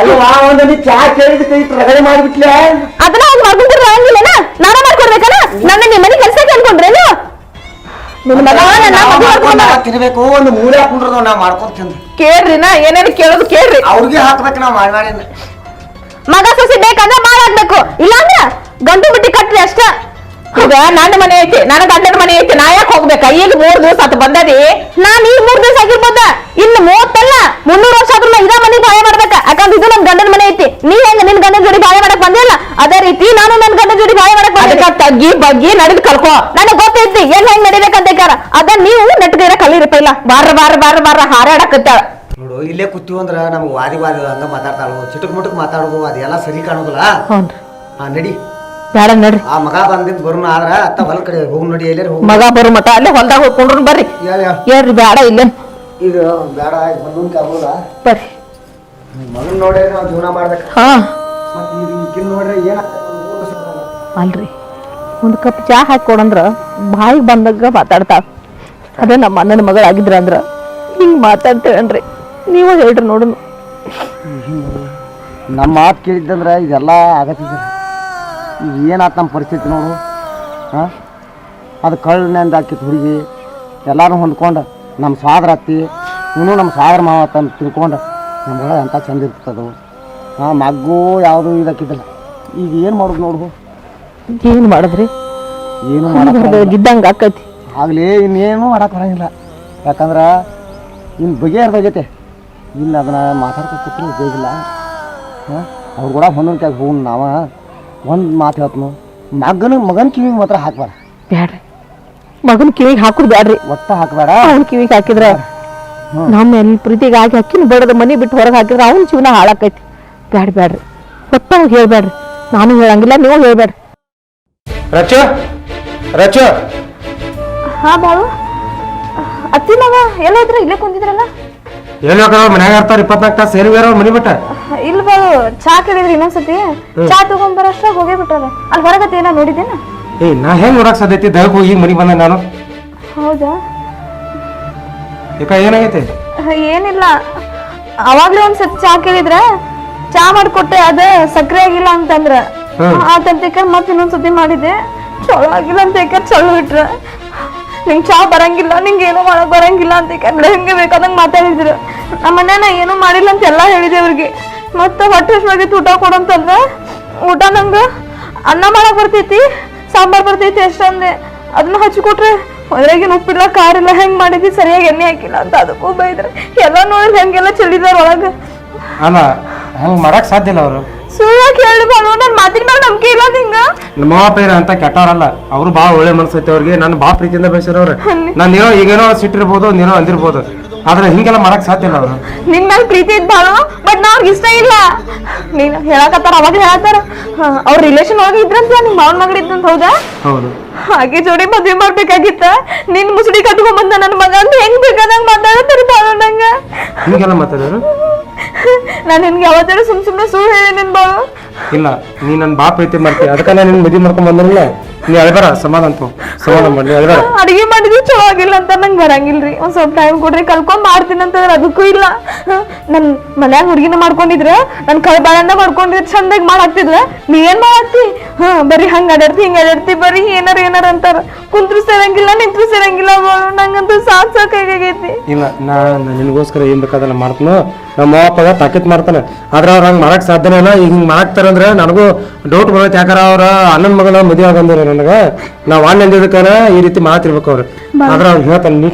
ಅಲ್ವಾ ಒಂದು ನೀ ಚಾ ಕೇಳಿದ ಕೈ ರಗಡೆ ಮಾಡಿಬಿಟ್ಲೆ. ಅದನ್ನ ಅವ್ರು ಮಾಡ್ಕೊಂಡ್ರೆ ಹಂಗಿಲ್ಲನ? ನಾನ ಮಾಡ್ಕೊಡ್ಬೇಕನ? ನನ್ನ ನಿಮ್ಮ ಮನೆ ಕೆಲ್ಸಕ್ಕೆ ಅನ್ಕೊಂಡ್ರೇನು? ನಿನ್ ಮಗ ನನ್ನ ಮದುವೆ ಮಾಡ್ಕೊಂಡ ತಿನ್ಬೇಕು ಒಂದು ಮೂಲೆ ಹಾಕೊಂಡ್ರದು ನಾ ಮಾಡ್ಕೊಂಡ್ ತಿಂದ್ ಕೇಳ್ರಿ ನಾ ಏನೇನು ಕೇಳೋದು ಕೇಳ್ರಿ. ಅವ್ರಿಗೆ ಹಾಕ್ಬೇಕು ನಾ ಮಾಡಿ ಮಗ ಸೊಸಿ ಬೇಕಂದ್ರೆ ಮಾಡಾಕ್ಬೇಕು ಇಲ್ಲಾಂದ್ರ ಗಂಟು ಬಿಟ್ಟಿ ಕಟ್ರಿ ಅಷ್ಟ. ಈಗ ನನ್ನ ಮನೆ ಐತಿ ನನ್ನ ಗಂಡನ ಮನೆ ಐತಿ ನಾ ಯಾಕೆ ಹೋಗ್ಬೇಕ? ಈಗ ಮೂರ್ ದಿವಸ ಆತ ಬಂದದಿ? ನಾನ್ ಈಗ ಮೂರ್ ದಿವಸ ಆಗಿರ್ಬೋದ. ಇನ್ನು ಮೂವತ್ತಲ್ಲ ಮುನ್ನೂರು ವರ್ಷ ಆದ್ರೂ ಇದ ಮನೆ ಬಾಳೆ ಮಾಡ್ಬೇಕ. ಯಾಕಂದ್ರೆ ಇದು ನಮ್ ಗಂಡನ ಮನೆ ಐತಿ. ನೀ ಹೆಂಗ ನಿನ್ ಗಂಡನ ಜೋಡಿ ಬಾಯ ಮಾಡಕ್ ಬಂದಿಲ್ಲ ಅದೇ ರೀತಿ ನಾನು ನನ್ ಗಂಡನ ಜೋಡಿ ಬಾಯ ಮಾಡಕ್ ಅದಕ್ಕ ತಗ್ಗಿ ಬಗ್ಗಿ ನಡೆದು ಕಲ್ಕೋ ನನಗ್ ಗೊತ್ತೈತಿ ಏನ್ ಹೆಂಗ್ ನಡಿಬೇಕಂತ ಅದ ನೀವು ಇರ ಕಲೀರಿ ಪೈಲ. ಬಾರ ಬಾರ ಬಾರ ಬಾರ ಹಾರಾಡಕತ್ತಾಳ. ನೋಡು ಇಲ್ಲೇ ಕೂತೀವಿ ಅಂದ್ರೆ ನಮ್ಗೆ ವಾದಿ ವಾದಿ ಹಂಗ ಮಾತಾಡ್ತಾಳು. ಚಿಟಕ್ ಮುಟಕ್ ಮಾತಾಡೋದು ಅದೆಲ್ಲ ಸರಿ ಕಾಣೋದಿಲ್ಲ. ಹೌನ್ರಿ ಹಾ ನಡಿ. ಬೇಡ ನಡ್ರಿ. ಆ ಮಗ ಬಂದಿದ್ ಬರೋಣ ಆದ್ರ ಅತ್ತ ಹೊಲ ಕಡೆ ಹೋಗಿ ನೋಡಿ ಎಲ್ಲೇ ಹೋಗಿ? ಮಗ ಬರು ಮಟ ಅಲ್ಲೇ ಹೊಲ್ದಾಗ ಹೋಗ್ಕೊಂಡ್ರು ಬರ್ರಿ. ಏನ್ರಿ ಹೇಳ್ರಿ ಬೇಡ ಇಲ್ಲೇ ಇದು ಬೇಡ ಬಂದ್ ಆಗೋದ ಬರ್ರಿ. ಮಗನ್ ನೋಡ್ರಿ ನಾವು ಜೀವನ ಮಾಡ್ಬೇಕು. ಹಾ. ಮತ್ತೆ ಇದು ಈಕಿನ್ ನೋಡ್ರಿ ಏನಾಗ್ತದೆ ಅಲ್ರಿ. ಒಂದು ಕಪ್ ಚಾ ಹಾಕಿ ಕೊಡಂದ್ರ ಬಾಯಿಗೆ ಬಂದಾಗ ಮಾತಾಡ್ತಾಳ. ಅದೇ ನಮ್ಮ ಅಣ್ಣನ ಮಗಳಾಗಿದ್ರ ಅಂದ್ರ ಹಿಂಗ್ ಮಾತಾಡ್ತೇವನ್ರಿ. ನೀವು ಹೇಳ್ರಿ ನೋಡುನು. ನಮ್ಮ ಮಾತು ಕೇಳಿದ್ದಂದ್ರೆ ಇದೆಲ್ಲ ಆಗತ್ತಿದ್ದ ಈಗ ಏನಾಯ್ತು ನಮ್ಮ ಪರಿಸ್ಥಿತಿ ನೋಡು. ಹಾಂ? ಅದು ಕಳ್ಳನಿಂದ ಹಾಕಿತ್ತು ಹುಡುಗಿ ಎಲ್ಲರೂ ಹೊಂದ್ಕೊಂಡು. ನಮ್ಮ ಸಾದ್ರ ಅತ್ತಿ ಇನ್ನೂ ನಮ್ಮ ಸಾದ್ರ ಮಾವ ಅಂತ ತಿಳ್ಕೊಂಡು. ನಮ್ಗೆ ಎಂಥ ಚಂದ ಇರ್ತದವು ಹಾಂ ಮಗ್ಗು ಯಾವುದೂ ಇದಕ್ಕಿದ್ದಿಲ್ಲ. ಈಗ ಏನು ಮಾಡೋದು ನೋಡು. ಏನು ಮಾಡಿದ್ರಿ? ಏನು ಗಿದ್ದಂಗ ಆಕೈತಿ. ಆಗಲಿ ಇನ್ನೇನು ಮಾಡಕ್ಕೆ ಬರಂಗಿಲ್ಲ. ಯಾಕಂದ್ರೆ ಇನ್ನು ಬಗೆಹರ್ದಾಗೈತೆ ಇನ್ನು ಅದನ್ನ ಮಾತಾಡ್ಕೊಂಡು ಕೂತ್ರು ಬೇಗಿಲ್ಲ ಹಾಂ? ಅವ್ರು ಕೂಡ ಹೊಂದೋಕೆ ಹೋಗಿ ನಾವ ಒಂದು ಮಾತು ಹೇಳ್ತನು. ಮಗನ ಮಗನ ಕಿವಿಗೆ ಮಾತ್ರ ಹಾಕ್ಬೇಡ. ಬ್ಯಾಡ್ರಿ. ಮಗನ ಕಿವಿಗೆ ಹಾಕೋದು ಬ್ಯಾಡ್ರಿ. ಒಟ್ಟು ಹಾಕ್ಬೇಡ. ಅವ್ನ ಕಿವಿಗೆ ಹಾಕಿದ್ರೆ ನಮ್ಮ ಎಲ್ಲಿ ಪ್ರೀತಿಗೆ ಹಾಕಿ ಅಕ್ಕಿನ ಬೇಡದ ಮನೆ ಬಿಟ್ಟು ಹೊರಗೆ ಹಾಕಿದ್ರೆ ಅವ್ನ ಜೀವನ ಹಾಳಾಕೈತಿ. ಬ್ಯಾಡ ಬ್ಯಾಡ್ರಿ. ಒಟ್ಟ ಅವ್ನಿಗೆ ಹೇಳ್ಬೇಡ್ರಿ ನಾನು ಹೇಳಂಗಿಲ್ಲ ನೀವು ಹೇಳ್ಬೇಡ್ರಿ ರಚು ರಚು ಹಾ ಬಾಳು. ಅತ್ತಿ ಮಗ ಎಲ್ಲ ಇದ್ರೆ ಇಲ್ಲೇ ಕುಂತಿದ್ರಲ್ಲ ಎಲ್ಲಿ ಹೋಗ್ತಾರ ಮನ್ಯಾಗ ಇರ್ತಾರ ಇಪ್ಪತ್ನಾಲ್ಕು ತಾಸು ಸೇರಿ ಬೇರೆ ಮನಿ ಬಿಟ್ಟ ಇಲ್ಲ ಬಾಳು ಚಾ ಕೇಳಿದ್ರಿ ಇನ್ನೊಂದ್ಸತಿ. ಚಾ ತಗೊಂಬರಷ್ಟ ಹೋಗೇ ಬಿಟ್ಟಾರ ಅಲ್ಲಿ ಹೊರಗತ್ತೆ ಏನೋ ನೋಡಿದ್ದೇನ? ಏ ನಾ ಹೆಂಗ್ ನೋಡಕ್ ಸಾಧ್ಯತೆ ದಯಕ್ಕೆ ಹೋಗಿ ಮನಿ ಬಂದೆ ನಾನು. ಹೌದಾ? ಯಾಕ ಏನಾಗೈತೆ? ಏನಿಲ್ಲ. ಅವಾಗ್ಲೇ ಒಂದ್ಸತಿ ಚಾ ಕೇಳಿದ್ರ ಚಾ ಮಾಡ್ಕೊಟ್ಟೆ ಅದ ಸಕ್ಕರೆ ಆಗಿಲ್ಲ ಅಂತಂದ್ರ. ಆ ತಂತಿಕ ಮತ್ತೆ ಇನ್ನೊಂದ್ ಇನ್ನೊಂದ್ಸತಿ ಮಾಡಿದೆ ಚಲೋ ಆಗಿಲ್ಲ ಅಂತ ಚಲೋ ಇಟ್ರ ನಿಂಗ್ ಚಾ ಬರಂಗಿಲ್ಲ, ನಿಂಗೆ ಏನೂ ಮಾಡಕ್ ಬರಂಗಿಲ್ಲ ಅಂತ ಹೆಂಗೆ ಬೇಕಾದಂಗೆ ಮಾತಾಡಿದ್ರು. ನಮ್ಮ ಮನ್ಯಾನ ಏನೂ ಮಾಡಿಲ್ಲ ಅಂತ ಎಲ್ಲಾ ಹೇಳಿದೆ ಅವ್ರಿಗೆ ಮತ್ತೆ ಹೊಟ್ಟೆ ಹಸ್ವಾಗಿತ್ತು ಊಟ ಕೊಡಂತಂದ್ರೆ ಊಟ ನಂಗ ಅನ್ನ ಮಾಡಕ್ ಬರ್ತೈತಿ, ಸಾಂಬಾರ್ ಬರ್ತೈತಿ ಅಷ್ಟಂದೆ ಅದನ್ನ ಹಚ್ಕೊಟ್ರೆ ಅದ್ರಾಗಿನ ಉಪ್ಪಿಲ್ಲ, ಖಾರ ಇಲ್ಲ, ಹೆಂಗ್ ಮಾಡಿದ್ವಿ ಸರಿಯಾಗಿ ಎಣ್ಣೆ ಹಾಕಿಲ್ಲ ಅಂತ ಅದಕ್ಕೂ ಬೈದ್ರೆ. ಎಲ್ಲ ನೋಡಿದ್ರೆ ಹೆಂಗೆಲ್ಲ ಚೆಲ್ಲಿದಾರ ಒಳಗ. ಅಲ್ಲ ಹಂಗೆ ಮಾಡಕ್ ಸಾಧ್ಯ ಇಲ್ಲ ಅವರು? ಸುಳ್ಳು ಕೇಳಿ ಬಾಳು ನನ್ನ ಮಾತಿನ ಮೇಲೆ ನಂಬಿಕೆ ಇಲ್ಲ ನಿಂಗ. ನಮ್ಮ ಅಂತ ಕೆಟ್ಟವರಲ್ಲ ಅವರು ಭಾಳ ಒಳ್ಳೆ ಮನಸ್ಸೈತೆ ಅವ್ರಿಗೆ. ನಾನು ಭಾಳ ಪ್ರೀತಿಯಿಂದ ಬೆಳೆಸಿರೋರು. ನಾನು ಏನೋ ಈಗೇನೋ ಸಿಟ್ಟಿರ್ಬೋದು ನೀನೋ ಅಂದಿರ್ಬೋದು. ಆದ್ರೆ ಹಿಂಗೆಲ್ಲ ಮಾಡಕ್ ಸಾಧ್ಯ ಇಲ್ಲ ಅವರು. ನಿನ್ ಮೇಲೆ ಪ್ರೀತಿ ಇದ್ ಬಾಳು ಬಟ್ ನಾ ಅವ್ರಿಗೆ ಇಷ್ಟ ಇಲ್ಲ. ನೀನು ಹೇಳಕತ್ತಾರ ಅವಾಗ ಹೇಳತ್ತಾರ. ಅವ್ರ ರಿಲೇಷನ್ ಒಳಗೆ ಇದ್ರಂತ ನಿಮ್ ಮಾವನ್ ಮಗಳು ಇದ್ದಂತ ಹೌದಾ? ಹೌದು. ಹಾಗೆ ಜೋಡಿ ಮದ್ವೆ ಮಾಡ್ಬೇಕಾಗಿತ್ತ? ನಿನ್ ಮುಸುಡಿ ಕಟ್ಕೊಂಡ್ ಬಂದ ನನ್ನ ಮಗ ಅಂತ ಹೆಂಗ್ ಬೇಕಾದಂಗ್ ಮಾತಾಡತ್ತಾರ ಬಾಳು ನಂಗ? ಹಿಂಗೆಲ್ಲ ಮಾತಾಡೋರು? ನಾನ್ ನಿನ್ಗೆ ಯಾವತ್ತಾರ ಸುಮ್ ಸುಮ್ಮನೆ ಸುಳ್ಳು ಹೇಳಿನ ನಿನ್ ಬಾಳು ಇಲ್ಲ ನೀ ನನ್ನ ಬಾಪ್ ಪ್ರೀತಿ ಮಾಡ್ತಿ. ಅದಕ್ಕೆ ನಾನು ನಿನ್ ಮದುವೆ ಮಾಡ್ಕೊಂಡ್ ಬಂದ್ರಲ್ಲ ನೀ ಬರ ಸಮಾಧಾನ ತೋ ಸಮಾಧಾನ ಮಾಡಿ ನೀ ಅಳ್ಬೇಡ. ಅಡಿಗೆ ಮಾಡಿದ್ರು ಚಲೋ ಆಗಿಲ್ಲ ಅಂತ ನಂಗೆ ಬರಂಗಿಲ್ರಿ. ಒಂದ್ ಸ್ವಲ್ಪ ಟೈಮ್ ಕೊಡ್ರಿ ಕಲ್ಕೊಂಡ್ ಮಾಡ್ತೀನಿ ಅಂತಂದ್ರೆ ಅದಕ್ಕೂ ಇಲ್ಲ. ನನ್ನ ನನ್ ಮನ್ಯಾಗ ಹುಡುಗಿನ ಮಾಡ್ಕೊಂಡಿದ್ರ ನನ್ ಕೈ ಬಾಳನ್ನ ಮಾಡ್ಕೊಂಡಿದ್ರೆ ಚಂದಾಗಿ ಮಾಡಾಕ್ತಿದ್ಲ. ನೀ ಏನ್ ಮಾಡಾಕ್ತಿ ಹಾ ಬರೀ ಹಂಗ ಅಡ್ಯಾಡ್ತಿ ಹಿಂಗ ಅಡ್ಯಾಡ್ತಿ ಬರೀ ಏನಾರ ಏನಾರ ಅಂತಾರ. ಕುಂತ್ರು ಸೇರಂಗಿಲ್ಲ ನಿಂತ್ರು ಸೇರಂಗಿಲ್ಲ ಬಾಳು. ನಂಗಂತೂ ಸಾಕ್ ಸಾಕಾಗೈತಿ ಇಲ್ಲ ನಾ ನಾ ನಿನಗೋಸ್ಕರ ಏನ್ ಬೇಕಾದಲ್ಲ ಮಾಡ್ತಾನೋ ನಮ್ಮ ಅಪ್ಪ ತಾಕೀತ್ ಮಾಡ್ತಾನೆ. ಆದ್ರೆ ಅವ್ರು ಹಂಗೆ ಮಾಡಕ್ ಸಾಧ್ಯನೇ ಇಲ್ಲ. ಈಗ ಹಿಂಗೆ ನನಗೂ ಡೌಟ್ ಬರುತ್ತೆ ಯಾಕಾರ ಅವ್ರ ಅಣ್ಣನ ಮಗನ ಮದುವೆ ಆಗಂದ್ರೆ ನನಗೆ ನಾವು ಅಣ್ಣ ಅಂದಿದ್ದಕ್ಕನ ಈ ರೀತಿ ಮಾತಿರ್ಬೇಕು ಅವ್ರು. ಆದ್ರೆ ಅವ್ರು ಹೇಳ್ತಾನೆ ನೀ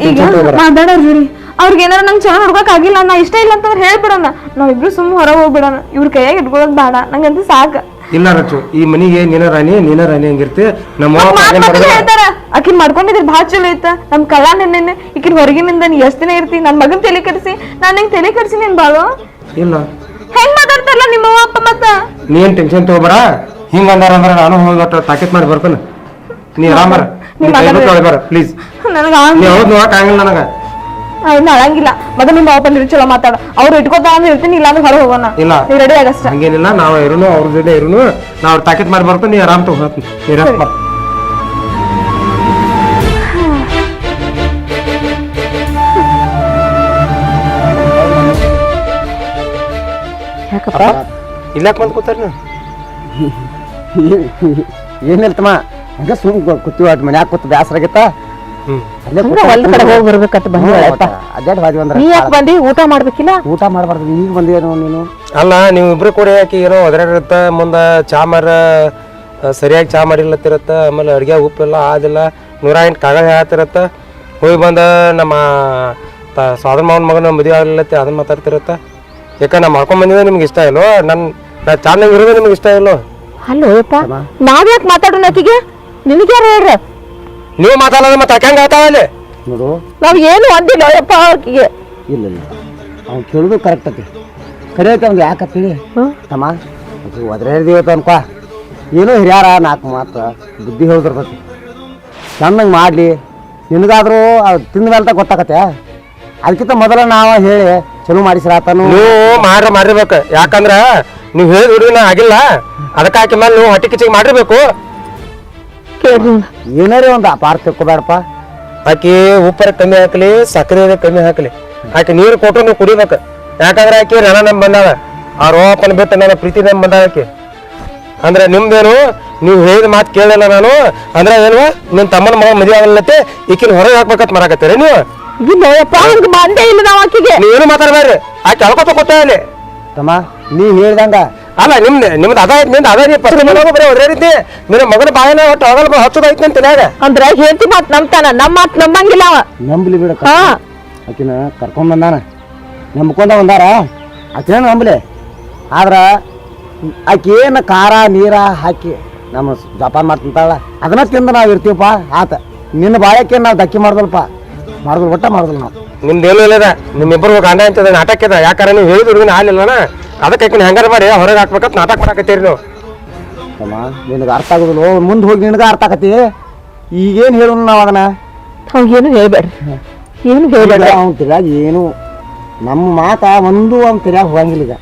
ಅವ್ರಿಗೆ ಏನಾರ ನಂಗೆ ಚೆನ್ನಾಗಿ ನೋಡ್ಕೊಕ್ ಆಗಿಲ್ಲ ನಾ ಇಷ್ಟ ಇಲ್ಲ ಅಂತಂದ್ರೆ ಹೇಳ್ಬಿಡೋಣ. ನಾವಿಬ್ರು ಸುಮ್ಮನೆ ಹೊರಗೆ ಹೋಗ್ಬಿಡೋಣ. ಇವ್ರ ಕೈಯಾಗ ಇಟ್ಕೊಳ್ಳೋದು ಬೇಡ. ನಂಗಂತೂ ಸಾಕ. ಇಲ್ಲ ರಚು ಈ ಮನಿಗೆ ನೀನ ರಾಣಿ ನೀನ ರಾಣಿ ಹಂಗಿರ್ತಿ. ನಮ್ಮ ಹೇಳ್ತಾರ. ಆಕಿನ್ ಮಾಡ್ಕೊಂಡಿದ್ರೆ ಭಾಳ ಚಲೋ ಐತ ನಮ್ ಕಳ್ಳ ನೆನ್ನೆ ಈಕಿನ ಹೊರಗಿನಿಂದ ನೀ ಎಷ್ಟ್ ದಿನ ಇರ್ತಿ? ನನ್ ಮಗನ್ ತಲೆ ಕರೆಸಿ ನಾನ್ ನಿಂಗ್ ತಲೆ ಕರೆಸಿ ನಿನ್ ಬಾಳು? ಇಲ್ಲ. ಹೆಂಗ್ ಮಾತಾಡ್ತಾರಲ್ಲ ನಿಮ್ಮ ಅವ್ವ ಅಪ್ಪ ಮತ್ತ ನೀನ್ ಟೆನ್ಷನ್ ತಗೋಬೇಡ. ಹಿಂಗ ಅಂದಾರ ಅಂದ್ರ ನಾನು ಹೋಗಿ ಒಟ್ಟು ತಾಕೀತ್ ಮಾಡಿ ಬರ್ತೇನೆ. ನೀ ಆರಾಮರ ನೀ. ಅಳ್ಬೇಡ ಪ್ಲೀಸ್ ನನಗ ನೀ ಹೌದು ನೋಡಕ್ ಆಗಲ್ಲ ನನಗ. ಇನ್ನು ಅಳಂಗಿಲ್ಲ. ಮಗ ನಿಮ್ಮ ಅಪ್ಪ ಬಂದಿರಿ ಚಲೋ ಮಾತಾಡ. ಅವ್ರು ಇಟ್ಕೋತಾ ಅಂದ್ರೆ ಇರ್ತೀನಿ ಇಲ್ಲ ಅಂದ್ರೆ ಹೊರ ಹೋಗೋಣ. ಇಲ್ಲ. ನೀ ರೆಡಿ ಆಗಷ್ಟ? ಹಂಗೇನಿಲ್ಲ ನಾವು ಇರೋನು ಅವ್ರ ಜೊತೆ ಇರುನು. ನಾವು ತಾಕೀತ್ ಮಾಡಿ ಬರ್ತೀನಿ ನೀ ಆರಾಮ್ ತಗೋ ನೀ ಯಾಕಪ್ಪ? ಕೂತಾರ ನೀವು ಏನಿಲ್ತಮ್ಮ ಹಂಗ ಸುಮ್ ಕೂತೀವಿ ಅಟ್ ಮನ್ಯಾಗ ಕೂತ್ ಬ್ಯಾಸರ ಆಗತ್ತ ಹ್ಮ್. ಅಲ್ಲೇ ಹಂಗ ಹೊಲ್ದ ಕಡೆ ಹೋಗಿ ಬರ್ಬೇಕಂತ ಬಂದಿವಳಪ್ಪ ಅಡ್ಡಾಡ್ ಬಾದಿ ನೀ ಯಾಕೆ ಬಂದಿ? ಊಟ ಮಾಡ್ಬೇಕಿಲ್ಲ? ಊಟ ಮಾಡಬಾರ್ದು. ಈಗ ಬಂದೇನು ನೀನು? ಅಲ್ಲ ನೀವು ಇಬ್ರು ಕೂಡ ಯಾಕೆ ಏನೋ ಅದ್ರಾಗಿರುತ್ತ ಮುಂದ ಚಾ ಮಾರ ಸರಿಯಾಗಿ ಚಾ ಮಾಡಿರ್ಲತ್ತಿರತ್ತ? ಆಮೇಲೆ ಅಡ್ಗೆ ಉಪ್ಪಿಲ್ಲ ಆದಿಲ್ಲ. ನೂರ ಎಂಟು ಕಾಗದ ಹೇಳ್ತಿರತ್ತ? ಹೋಗಿ ಬಂದ ನಮ್ಮ ತ ಸೋದರ ಮಾವನ ಮಗನ ಮದುವೆ ಆಗ್ಲತ್ತಿ ಅದನ್ನ ಮಾತಾಡ್ತಿರತ್ತ? ಯಾಕ ನಾ ಮಾಡ್ಕೊಂಡ್ ಬಂದಿದ್ದೆ ನಿಮ್ಗೆ ಇಷ್ಟ ಇಲ್ಲೋ ನನ್ನ ನಾ ಇರೋದೇ ಇರೋದು ನಿಮ್ಗೆ ಇಷ್ಟ ಇಲ್ಲೋ ಅಲ್ಲೋ ಯಪ್ಪ ನಾವ್ಯಾಕೆ ಮಾತಾಡೋಣ ಆಕಿಗೆ? ನಿನಗೆ ಯಾರು ಹೇಳ್ರ? ನೀವು ಮಾತಾಡೋದು ಮತ್ತೆ ಹಾಕಂಗ ಆತಾವಲ್ಲಿ ನೋಡು. ನಾವು ಏನು ಅಂದಿಲ್ಲ ಯಪ್ಪ ಆಕಿಗೆ ಇಲ್ಲ ಇಲ್ಲ. ಅವ್ನು ಕೇಳುದು ಕರೆಕ್ಟ್ ಐತಿ ಕರೆ ಐತೆ ಅವ್ನು ಯಾಕತ್ತೀವಿ ತಮ್ಮ ಅದು ಒದ್ರೆ ಹಿಡ್ದಿವತ್ತು ಅನ್ಕೋ. ಏನೋ ಹಿರಿಯಾರ ನಾಲ್ಕು ಮಾತು ಬುದ್ಧಿ ಹೇಳಿದಿರ್ತೈತಿ ಚೆನ್ನಾಗಿ ಮಾಡಲಿ. ನಿನಗಾದರೂ ಅದು ತಿಂದ ಮೇಲೆ ಗೊತ್ತಾಗತ್ತೆ. ಅದಕ್ಕಿಂತ ಮೊದಲ ನಾವು ಹೇಳಿ ಚಲೋ ಮಾಡಿಸ್ರಾತನು ನೀವು ಮಾಡ್ರಿ ಮಾಡಿರ್ಬೇಕು ಯಾಕಂದ್ರೆ ನೀವು ಹೇಳಿದ ಹುಡುಗಿನ ಆಗಿಲ್ಲ. ಅದಕ್ಕೆ ಹಾಕಿ ಮೇಲೆ ನೀವು ಹೊಟ್ಟೆ ಕಿಚಿಗೆ ಮಾಡಿರ್ಬೇಕು. ಏನಾರೇ ಒಂದು ಅಪಾರ ತಿಳ್ಕೊಬೇಡಪ್ಪ ಆಕಿ ಉಪ್ಪರ ಕಮ್ಮಿ ಹಾಕಲಿ ಸಕ್ಕರೆ ಕಮ್ಮಿ ಹಾಕಲಿ. ಆಕೆ ನೀರು ಕೊಟ್ಟು ನೀವು ಕುಡಿಬೇಕು. ಯಾಕಂದ್ರೆ ಆಕಿ ನನ್ನ ನಮ್ ಬಂದಾಳ. ಆ ರೋಪನ ಬಿಟ್ಟು ನನ್ನ ಪ್ರೀತಿ ನಮ್ ಬಂದಾಳ ಆಕಿ. ಅಂದ್ರೆ ನಿಮ್ದೇನು ನೀವು ಹೇಳಿದ ಮಾತು ಕೇಳಲ್ಲ ನಾನು. ಅಂದ್ರೆ ಏನು ನಿನ್ ತಮ್ಮನ ಮಗ ಮದುವೆ ಆಗಲತ್ತೆ ಈಕಿನ ಹೊರಗೆ ಹಾಕ್ಬೇಕಂತ ಮರಾಕತ್ತೀರಿ ನೀವು? ಇಲ್ಲ ಯಪ್ಪ ಹಂಗ ಬಂದೇ ಇಲ್ಲ ನಾವು ಆಕಿಗೆ. ನೀವೇನು ಮಾತಾಡಬೇಡ್ರಿ. ಆಕೆ ಅಳ್ಕೊತ ಅಲ್ಲಿ ತಮ್ಮ ನೀ ಹೇಳ್ದಂಗ ಅಲ್ಲ ನಿಮ್ದು ನಿಮ್ದು ಅದ ನಿಂದ ಅದ ಮನೆಗೆ ಬರೀ ಒದ್ರಾಡಿದ್ದೆ ನಿನ್ನ ಮಗನ ಬಾಯನ ಒಟ್ಟು ಹಚ್ಚದ ಹಚ್ಚೋದೈತಿ ಅಂತ ಅಂದ್ರೆ ಅಂದ್ರ ಹೇಳ್ತಿ ಮಾತ್ ನಂಬ್ತಾನ? ನಮ್ಮ ಮಾತ್ ನಂಬಂಗಿಲ್ಲ ಅವ. ನಂಬಲಿ ಬಿಡ ಹಾ. ಆಕಿನ ಕರ್ಕೊಂಡ್ ಬಂದಾನ. ನಂಬ್ಕೊಂಡ ಬಂದಾರ? ಆಕಿನ ನಂಬಲಿ. ಆದ್ರ ಆಕಿ ಏನು ಖಾರ ನೀರ ಹಾಕಿ ನಮ್ಮ ಜಪಾನ್ ಮಾಡ್ತಿಂತಾಳ ಅದನ್ನ ತಿಂದ ನಾವು ಇರ್ತೀವಪ್ಪ ಆತ. ನಿನ್ನ ಬಾಯಕ್ಕೆ ನಾವು ಧಕ್ಕಿ ಮಾಡ್ದಲ್ಪ. ಮಾಡಿದ್ರು ಒಟ್ಟ ಮಾಡಿದ್ರು ನಾವು. ನಿಮ್ದೇನು ಇಲ್ಲದ? ನಿಮ್ಮಿಬ್ಬರು ಗಂಡ ಅಂತದ ನಾಟಕ ಇದೆ. ಯಾಕಾರ ನೀವು ಹೇಳಿದ್ರು ಹಾಲಿಲ್ಲನ ಅದಕ್ಕೆ ಆಕಿನ ಹೆಂಗಾರ ಮಾಡಿ ಹೊರಗೆ ಹಾಕ್ಬೇಕಂತ ನಾಟಕ ಮಾಡಾಕತ್ತೀರಿ ನೀವು. ಅಮ್ಮ ನಿನಗೆ ಅರ್ಥ ಆಗೋದಿಲ್ಲ. ಮುಂದೆ ಹೋಗಿ ನಿನಗೆ ಅರ್ಥ ಆಗತ್ತಿ ಈಗೇನು ಹೇಳೋಣ ನಾವು ಅದನ್ನ? ಏನು ಹೇಳ್ಬೇಡ್ರಿ. ಏನು ಹೇಳ್ಬೇಡ ಅವ್ನ ತಿರ್ಯಾಗ ಏನು ನಮ್ಮ ಮಾತ ಒಂದು ಅವ್ನ ತಿರ್ಯಾಗ ಹೋಗಂಗಿಲ್ಲ ಈಗ.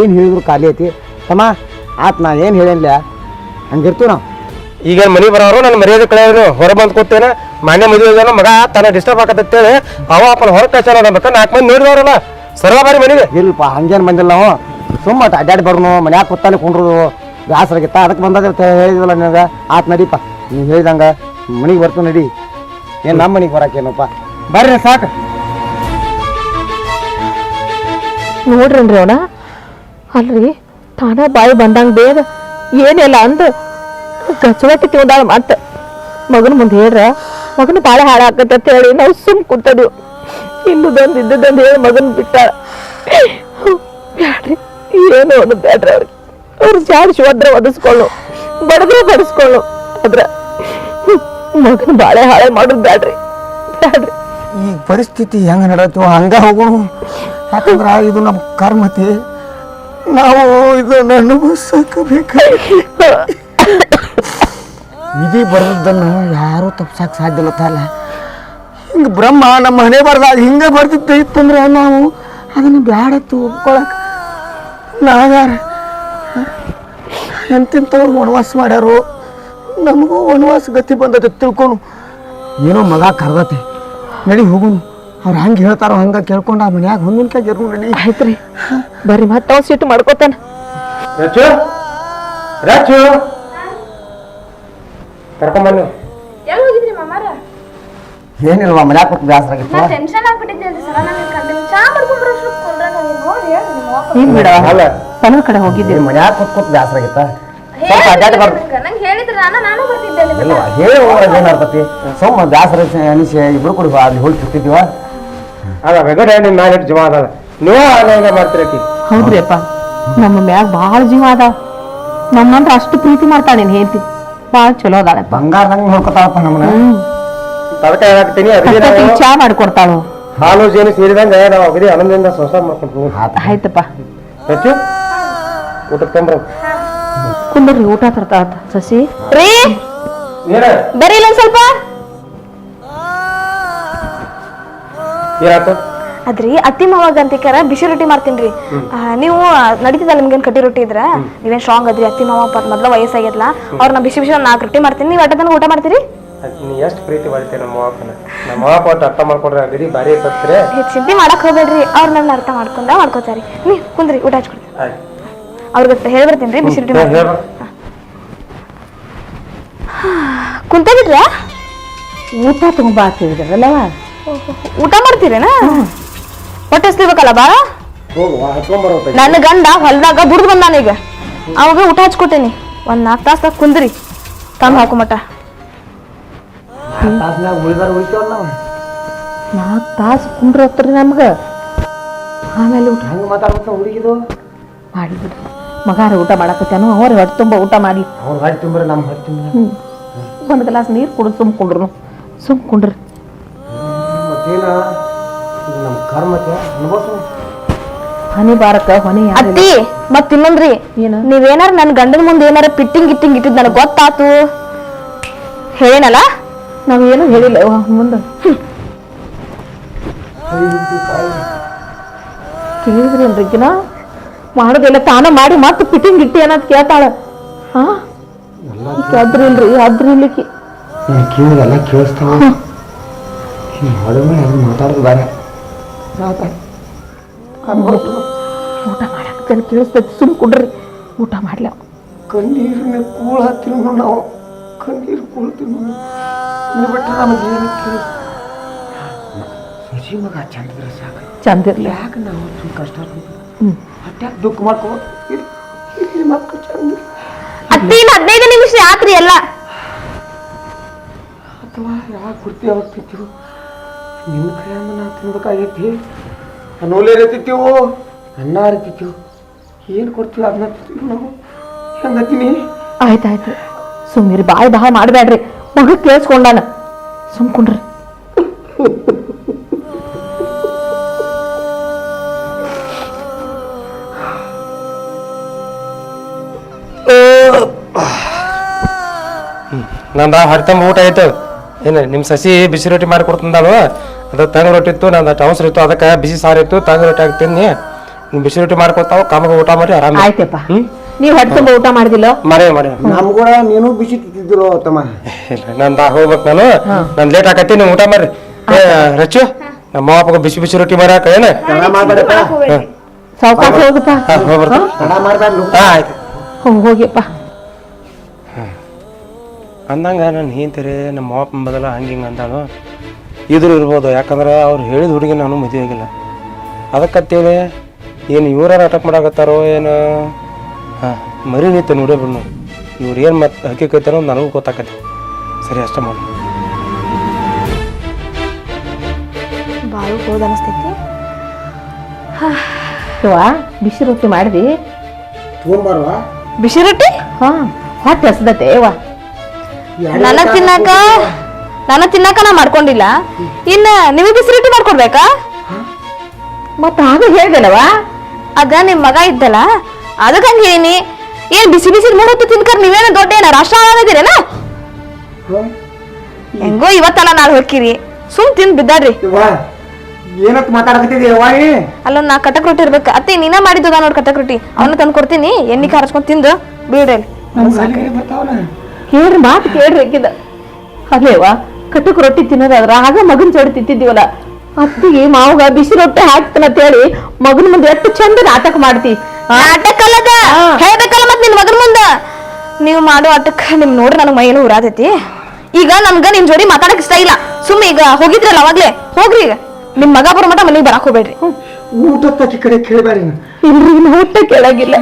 ಏನು ಹೇಳಿದ್ರು ಖಾಲಿ ಐತಿ. ತಮ್ಮ ಆತ್ ನಾ ಏನು ಹೇಳಿಲ್ಲ ಹಂಗಿರ್ತೀವಿ ನಾವು. ಈಗ ಮನೆ ಬರೋರು ನನ್ನ ಮರ್ಯಾದೆ ಕಳೆಯೋರು. ಹೊರ ಬಂದು ಕೊಡ್ತೇನೆ ಮನೆ ಮದುವೆ ಮಗ ತನ್ನ ಡಿಸ್ಟರ್ಬ್ ಆಗತ್ತೇಳಿ ಅವ ಅಪ್ಪನ ಹೊರ ನಮ್ಮ ನಾಲ್ಕು ಮಂದಿ ನೋಡಿದವ್ರಲ್ಲ. ಸರ್ವ ಬಾರಿ ಮನೆಗೆ. ಇಲ್ಲಪ್ಪ ಹಂಗೇನು ಬಂದಿಲ್ಲ ನಾವು. ಸುಮ್ಮನೆ ಅಡ್ಡಾಡಿ ಬರ್ನು ಮನ್ಯಾಗ ಕೂತಲ್ಲಿ ಕುಂಡ್ರು ಬ್ಯಾಸರಾಗಿತ್ತ ಅದಕ್ಕೆ ಬಂದದ ಹೇಳಿದ್ವಲ್ಲ ನಿನಗೆ? ಆತ್ ನಡೀಪ. ನೀವು ಹೇಳ್ದಂಗೆ ಮನೆಗೆ ಬರ್ತು ನಡಿ. ಏನು ನಮ್ಮ ಮನೆಗೆ ಬರಾಕೇನಪ್ಪ? ಬರ್ರಿ ಸಾಕು. ನೋಡ್ರನ್ರಿ ಅವನ? ಅಲ್ರಿ, ತಾನ ಬಾಯಿ ಬಂದಂಗ ಬೇಗ ಏನಿಲ್ಲ ಅಂದ ಗಚ್ಚವತ್ತಿ ತಿಂದಾಳ ಮತ್ತೆ. ಮಗನ ಮುಂದೆ ಹೇಳ್ರ, ಮಗನ ಬಾಳೆ ಹಾಳಾಕತ್ತ ಅಂತ ಹೇಳಿ, ನಾವು ಸುಮ್ ಕೂತದು ಇಲ್ಲದಂದು ಇದ್ದದಂದು ಹೇಳಿ ಮಗನ ಬಿಟ್ಟಾಳ. ಬ್ಯಾಡ್ರಿ. ಏನು ಒಂದು ಬೇಡ್ರ ಅವ್ರಿಗೆ. ಅವ್ರು ಜಾಡಿಸಿ ಒದ್ರ ಒದಿಸ್ಕೊಳ್ಳು ಬಡದ್ರೆ ಬಡಿಸ್ಕೊಳ್ಳು ಅದ್ರ ಮಗನ ಬಾಳೆ ಹಾಳೆ ಮಾಡೋದು ಬ್ಯಾಡ್ರಿ ಬೇಡ್ರಿ. ಈ ಪರಿಸ್ಥಿತಿ ಹೆಂಗ ನಡತ್ತೀವ ಹಂಗ ಹೋಗು ಯಾಕಂದ್ರ ಇದು ನಮ್ಮ ಕರ್ಮತಿ ನಾವು ಇದನ್ನ ಅನುಭವಿಸಬೇಕಾಗಿ ವಿಧಿ ಬರೆದನ್ನು ಯಾರೂ ತಪ್ಸಕ್ಕೆ ಸಾಧ್ಯ ಇಲ್ಲ ಹಿಂಗೆ ಬ್ರಹ್ಮ ನಮ್ಮ ಮನೆ ಬರ್ದಾಗ ಹಿಂಗೆ ಬರ್ತಿತ್ತು ಇತ್ತಂದ್ರೆ ನಾವು ಅದನ್ನು ಬ್ಯಾಡತ್ತು ಒಪ್ಕೊಳಕ್ ನಾವ್ಯಾರ? ಎಂತಿಂಥವ್ರು ವನವಾಸ ಮಾಡ್ಯಾರು? ನಮಗೂ ವನವಾಸ ಗತಿ ಬಂದತೆ ತಿಳ್ಕೊಂಡು ಏನೋ ಮಗ ಕರ್ದತೆ. ನಡಿ ಹೋಗುನು. ಅವ್ರು ಹಂಗೆ ಹೇಳ್ತಾರೋ ಹಂಗೆ ಕೇಳ್ಕೊಂಡು ಆ ಮನ್ಯಾಗ ಹೊಂದಿನ ಕೈ ಜರ್ನು ನಡಿ. ಆಯ್ತ್ರಿ. ಬರ್ರಿ ಮತ್ತೆ ಅವ್ನು ಸಿಟ್ಟು ಮಾಡ್ಕೋತಾನ. ರಾಜು? ರಾಜು? ಕರ್ಕೊಂಬನ್ನಿ. ಎಲ್ಲಿ ಹೋಗಿದ್ರಿ ಮಾಮಾರ? ಏನಿಲ್ವಾ ಮನ್ಯಾಗ ಕೊಟ್ಟು ಬೇಸರ ಆಗಿತ್ತು ಟೆನ್ಷನ್ ಆಗ್ಬಿಟ್ಟಿದ್ದೆ ಅಂತ ಸಲ ನನಗೆ ಚಾ ಮಾಡ್ಕೊಂಡ್ರೆ ನೀನ್ ಬಿಡ? ಅಲ್ಲ. ತನ್ನ ಕಡೆ ಹೋಗಿದ್ದೆ. ಮನ್ಯಾಗ ಕೂತ್ ಕೂತ್ ಬೇಸರ ಆಗಿತ್ತ ಸ್ವಲ್ಪ ಅಡ್ಡಾಡಿ ನಂಗೆ ಹೇಳಿದ್ರೆ ನಾನು ನಾನು ಬರ್ತಿದ್ದೆ ಅಲ್ಲಿ. ಇಲ್ವಾ ಹೇಳಿ ಹೋಗೋದು ಏನಾಗ್ತತಿ ಸುಮ್ಮ ಬೇಸರ ಅನಿಸಿ ಇಬ್ರು ಕೂಡ ಅಲ್ಲಿ ಹೋಗಿ ತಿರ್ತಿದ್ವ ಅದ ವೆಗಡೆ ನಿಮ್ಮ ಮ್ಯಾಲ ಇಟ್ಟು ಜೀವ ಅದ ನೀವು ಆನಂದ ಮಾಡ್ತಿರಕಿ ಹೌದ್ರಿ ಅಪ್ಪ ನಮ್ಮ ಮ್ಯಾಗ ಭಾಳ ಜೀವ ಅದಾವ. ನಮ್ಮಂದ್ರ ಅಷ್ಟು ಪ್ರೀತಿ ಮಾಡ್ತಾಳೆ ನೀನ್ ಹೇಳ್ತಿ ಭಾಳ ಚಲೋ ಅದಾಳಪ್ಪ. ಬಂಗಾರದಂಗೆ ನೋಡ್ಕೊತಾಳಪ್ಪ ನಮ್ಮನ್ನ. ಅದಕ್ಕೆ ಹೇಳಾಕ್ತೀನಿ ಚಾ ಮಾಡ್ಕೊಡ್ತಾಳು. ಹಾಲು ಜೇನು ಸೇರಿದಂಗ ನಾವು ಅಗದಿ ಆನಂದದಿಂದ ಸಂಸಾರ ಮಾಡ್ಕೊಂಡು ಆಯ್ತಪ್ಪ. ಹೆಚ್ಚು ಊಟ ತಂಬ್ರ ಕುಂದ್ರಿ ಊಟ ತರ್ತಾ ಸಸಿ. ರೀ ಬರಿ ಇಲ್ಲ ಸ್ವಲ್ಪ. ಏನಾಯ್ತು ಅದ್ರಿ ಅತ್ತಿ ಮಾವಾಗ ಅಂತಿಕರ ಬಿಸಿ ರೊಟ್ಟಿ ಮಾಡ್ತೀನ್ರಿ ನೀವು ನಡೀತದ ನಿಮ್ಗೇನ್ ಕಟ್ಟಿ ರೊಟ್ಟಿ ಇದ್ರ? ನೀವೇನ್ ಸ್ಟ್ರಾಂಗ್ ಅದ್ರಿ ಅತ್ತಿ ಮಾವ ಮೊದ್ಲ ವಯಸ್ಸಾಗ್ಯದ್ಲ ಅವ್ರ ನಾ ಬಿಸಿ ಬಿಸಿ ನಾಲ್ಕು ರೊಟ್ಟಿ ಮಾಡ್ತೀನಿ. ನೀವು ಅಡ್ಡ ಊಟ ಮಾಡ್ತೀರಿ? ನೀ ಎಷ್ಟು ಪ್ರೀತಿ ಮಾಡ್ತೀವಿ ನಮ್ಮ ಮಾವಪ್ಪನ ನಮ್ಮ ಮಾವಪ್ಪ ಒಟ್ಟು ಅರ್ಥ ಮಾಡ್ಕೊಂಡ್ರೆ ಬಿಡಿ ಬಾರಿ ಬರ್ತಾರೆ ಚಿಂತೆ ಮಾಡಕ್ ಹೋಗ್ಬೇಡ್ರಿ. ಅವ್ರ ನನ್ನ ಅರ್ಥ ಮಾಡ್ಕೊಂಡ ಮಾಡ್ಕೋತಾರಿ. ನೀ ಕುಂದ್ರಿ ಊಟ ಹಚ್ಕೊಡ್ತೀನಿ ಅವ್ರಿಗೆ ಹೇಳ್ಬರ್ತೀನಿ ಬಿಸಿ ರೊಟ್ಟಿ ಕುಂತ ಬಿಟ್ರಾ ಊಟ ತುಂಬಾ ಆಗ್ತಿದ್ರಲ್ಲವ ಊಟ ಮಾಡ್ತೀರೇನಾ? ಹೊಟ್ಟೆ ಹಸ್ತಿರ್ಬೇಕಲ್ಲ ಬಾ ಹೋಗುವ ನನ್ನ ಗಂಡ ಹೊಲ್ದಾಗ ಬುಡ್ದು ಬಂದಾನ ಈಗ. ಅವಾಗ ಊಟ ಹಚ್ಕೊತೇನಿ ಒಂದ್ ನಾಲ್ಕು ತಾಸ ಕುಂದ್ರಿ. ತಂದು ಹಾಕುಮಟ ತಾಸ್ನ್ಯಾಗ ಉಳಿದಾರ ಉಳಿತೇವಲ್ಲ ನಾವು ನಾಲ್ಕು ತಾಸು ಕುಂಡ್ರ ಹತ್ರಿ ನಮ್ಗ. ಆಮೇಲೆ ಊಟ. ಹೆಂಗೆ ಮಾತಾಡ್ಬೇಕು ಹುಡುಗಿದು? ಮಾಡಿಬಿಡ್ರಿ ಮಗಾರ ಊಟ ಮಾಡಕತ್ತಾನು ಅವ್ರ ಹೊಟ್ಟೆ ತುಂಬ ಊಟ ಮಾಡಿ. ಅವ್ರ ಹೊಟ್ಟೆ ತುಂಬ್ರೆ ನಮ್ಮ ಹೊಟ್ಟೆ ತುಂಬ್ರೆ? ಒಂದು ಗ್ಲಾಸ್ ನೀರು ಕುಡಿದು ಸುಮ್ ಕುಂಡ್ರು ಸುಮ್ ಕುಂಡ್ರಿ. ಮತ್ತೇನ? ಇದು ನಮ್ಮ ಕರ್ಮಕ್ಕೆ ಅನುಭವಿಸು. ಹನಿ ಬಾರಕ ಹೊನಿ. ಅತ್ತಿ ಮತ್ ಇನ್ನೊಂದ್ರಿ. ಏನ? ನೀವೇನಾರ ನನ್ ಗಂಡನ ಮುಂದೆ ಏನಾರ ಪಿಟ್ಟಿಂಗ್ ಗಿಟ್ಟಿಂಗ್ ಇಟ್ಟಿದ್ ನನಗ್ ಗೊತ್ತಾತು. ಹೇಳೇನಲ್ಲ? ನಾವೇನು ಹೇಳಿಲ್ಲ. ಮುಂದೆ. ಕೇಳಿದ್ರಿ ಅನ್ರಿಗಿನ ಮಾಡೋದಿಲ್ಲ ತಾನ ಮಾಡಿ ಮತ್ತೆ ಫಿಟ್ಟಿಂಗ್ ಇಟ್ಟಿ ಅನ್ನೋದು ಕೇಳ್ತಾಳ. ಹಾ ಅದ್ರಿ ಇಲ್ರಿ ಅದ್ರಿ ಇಲ್ಲಿಕ್ಕಿ ನನ್ನ ಕಿವಿಗೆಲ್ಲ ಕೇಳಿಸ್ತಾವ ಮಾಡಿದ್ರೆ ಅದು ಮಾತಾಡೋದು ಬೇರೆ ಊಟ ಮಾಡಕ್ಕೆ ಕೇಳಿಸ್ತೈತಿ. ಸುಮ್ ಕುಡ್ರಿ. ಊಟ ಮಾಡ್ಲ? ಕಣ್ಣೀರಿನ ಕೂಳ ತಿನ್ನೋ ನಾವು ಕಣ್ಣೀರು ಕೂಳ ಬಿಟ್ಟು ನೀವು ನಮಗೇನು ಸಸಿ ಮಗ ಚಂದ್ರ ಸಾಕು. ಚಂದ ಇರಲಿ ಯಾಕೆ ನಾವು ತುಂಬ ಕಷ್ಟ ಹೊಟ್ಯಾಕ ದುಃಖ ಮಾಡ್ಕೋ. ಇಲ್ಲಿ ಮಕ್ಕಳು ಚಂದ ಹದಿನೈದು ಹದಿನೈದು ನಿಮಿಷ ಯಾಕ್ರಿ ಎಲ್ಲ? ಅಥವಾ ಯಾವಾಗ ಕುರ್ತಿ ಯಾವಾಗ ತಿಂತೀವು? ನಿಮ್ಮ ಕೈಯಿಂದ ನಾ ತಿನ್ಬೇಕಾಗೈತಿ ಅನ್ನೋಲೇ ತಿಂತೀವು? ಅನ್ನ ತಿಂತೀವು? ಏನು ಕೊಡ್ತೀವಿ ಅದನ್ನ ತಿಂತೀವಿ ನಾವು? ಹೆಂಗತ್ತೀನಿ ಆಯ್ತಾಯ್ತು ಸುಮ್ಮಿರಿ ಬಾಯ್ ಬಾಯ್ ಮಾಡಬೇಡ್ರಿ. ಮಗ ಕೇಳಿಸ್ಕೊಂಡಾನ. ಸುಮ್ಕೊಂಡ್ರಿ. ನಂದ ಹೊಟ್ಟೆ ಊಟ ಆಯ್ತು. ಏನು ನಿಮ್ಮ ಸಸಿ ಬಿಸಿ ರೊಟ್ಟಿ ಮಾಡಿ ಕೊಡ್ತಂದಾಳು ಅದು ತಂಗ ರೊಟ್ಟಿ ಇತ್ತು ನಂದು ಟೌನ್ಸ್ ಇತ್ತು ಅದಕ್ಕೆ ಬಿಸಿ ಸಾರು ಇತ್ತು ತಂಗ ರೊಟ್ಟಿ ಹಾಕ್ತೀನಿ ಬಿಸಿ ರೊಟ್ಟಿ ಮಾಡ್ಕೊತಾವ ಕಾಮಗ ಊಟ ಮಾಡಿ ಆರಾಮ ಆಯ್ತಪ್ಪ. ಹ್ಮ್? ನೀವ್ ಹೊಟ್ಟೆ ತುಂಬ ಊಟ ಮಾಡಿದಿಲ್ಲ? ಮರೆ ಮರೆ ನಮ್ ಕೂಡ ನೀನು ಬಿಸಿ ತಿಂತಿದ್ರು ತಮ್ಮ. ನಾನು ಬಾ ಹೋಗ್ಬೇಕು ನಾನು. ನಾನು ಲೇಟ್ ಆಕತಿ ನೀವು ಊಟ ಮಾಡ್ರಿ. ಏ ರಚ್ಚು ನಮ್ಮ ಮಾವಪ್ಪಗ ಬಿಸಿ ಬಿಸಿ ರೊಟ್ಟಿ ಮಾಡಾಕ ಏನ? ತಡ ಮಾಡ್ಬೇಡಪ್ಪ ಸಾವ್ಕಾಶ ಹೋಗಪ್ಪ. ಹಾ ಹೋಗ್ಬರ್ತೀನಿ ತಡ ಮಾಡ್ಬೇಡ ಹಾ ಆಯ್ತು. ಹ್ಮ್, ಹೋಗಿಯಪ್ಪ. ಅಂದಂಗ ನನ್ನ ಹಿಂತೀರಿ ನಮ್ಮ ಅಪ್ಪ ಬದಲ ಹಂಗೆ ಹಿಂಗೆ ಅಂದಾಳು. ಇದ್ರು ಇರ್ಬೋದು ಯಾಕಂದ್ರೆ ಅವ್ರು ಹೇಳಿದ ಹುಡುಗಿ ನಾನು ಮದುವೆ ಆಗಿಲ್ಲ. ಅದಕ್ಕತ್ತೇಳಿ ಏನು ಇವರ ನಾಟಕ ಮಾಡಾಕತ್ತಾರೋ ಏನು ಹಾಂ ಮರಿ ನಿಂತು ಇವ್ರು ಏನು ಮತ್ತೆ ಹಕ್ಕಿಕೈತಾರೋ ನನಗೂ ಗೊತ್ತಾಕತಿ ಸರಿ ಅಷ್ಟೇ ಮಾಡಿ. ಹೋದ ಅನಿಸ್ತೈತಿ. ಬಿಸಿ ರೊಟ್ಟಿ ಮಾಡಿದಿ? ತೊಗೊಂಬರ್ವಾ? ಬಿಸಿ ರೊಟ್ಟಿ? ಹಾ ಹೊಟ್ಟೆ ಹಸ್ದತೆ ವಾ ನನ್ನ ತಿನ್ನಾಕ ನಾನು ತಿನ್ನಾಕ ನಾ ಮಾಡ್ಕೊಂಡಿಲ್ಲ. ಇನ್ನ ನಿಮಗೆ ರೊಟ್ಟಿ ಮಾಡ್ಕೊಡ್ಬೇಕಾ? ಮತ್ತ ಆಗ ಹೇಳ್ದಲ್ಲವಾ ಅದ ನಿಮ್ ಮಗ ಇದ್ದಲ್ಲ ಅದಕ್ಕೆ ಹಂಗೆ ಹೇಳಿನಿ ಏನ್ ಬಿಸಿ ಬಿಸಿ ಮೂರ್ ಹೊತ್ತು ತಿನ್ಕರ್ ನೀವೇನ ದೊಡ್ಡ ಏನ ರಾಷ್ಟ್ರ ಆಗಿದ್ದೀರೇನ ಹೆಂಗೋ ಇವತ್ತಲ್ಲ ನಾಳೆ ಹೊಕ್ಕಿರಿ ಸುಮ್ ತಿಂದ್ ಬಿದ್ದಾಡ್ರಿ ಏನತ್ ಮಾತಾಡಕತ್ತಿದ್ದೆ ಅಲ್ಲ ನಾ? ಕಟಕ್ ರೊಟ್ಟಿ ಇರ್ಬೇಕು. ಅತ್ತೆ ನೀನ ಮಾಡಿದ್ದದ ನೋಡ್ ಕಟಕ್ ರೊಟ್ಟಿ. ಅವನ್ನ ತಂದು ಕೊಡ್ತೀನಿ ಎಣ್ಣೆ ಕಾರಸ್ಕೊಂಡ್ ತಿಂದು ಬಿಡ್ರಿ ಹೇಳ್ರಿ ಮಾತು ಕೇಳ್ರಿ ಆಕಿದ ಅದೇವಾ ಕಟಕ್ ರೊಟ್ಟಿ ತಿನ್ನೋದಾದ್ರ ಆಗ ಮಗನ್ ಜೋಡಿ ತಿಂತಿದ್ದೀವಲ್ಲ. ಅತ್ತಿಗೆ ಮಾವಗ ಬಿಸಿ ರೊಟ್ಟಿ ಹಾಕ್ತಾನಂತ ಹೇಳಿ ಮಗನ ಮುಂದೆ ಎಷ್ಟು ಚಂದ ನಾಟಕ ಮಾಡ್ತಿ. ನಾಟಕ ಅಲ್ಲದ ಹೇಳ್ಬೇಕಲ್ಲ ಮತ್ ನಿನ್ ಮಗನ್ ಮುಂದ? ನೀವು ಮಾಡೋ ಆಟಕ್ಕ ನಿಮ್ ನೋಡ್ರಿ ನನಗ್ ಮೈಯೆಲ್ಲ ಉರಾದೈತಿ ಈಗ ನಮ್ಗ ನಿಮ್ ಜೋಡಿ ಮಾತಾಡಕ್ ಇಷ್ಟ ಇಲ್ಲ. ಸುಮ್ಮ ಈಗ ಹೋಗಿದ್ರಲ್ಲ ಅವಾಗ್ಲೇ? ಹೋಗ್ರಿ ಈಗ. ನಿಮ್ ಮಗ ಬರೋ ಮಟ ಮನೆಗೆ ಬರಾಕ್ ಹೋಗ್ಬೇಡ್ರಿ. ಊಟ ತಕ್ಕಿ ಕಡೆ ಕೇಳಬೇಡಿ ಇಲ್ರಿ ಊಟ ಕೇಳಾಗಿಲ್ಲ.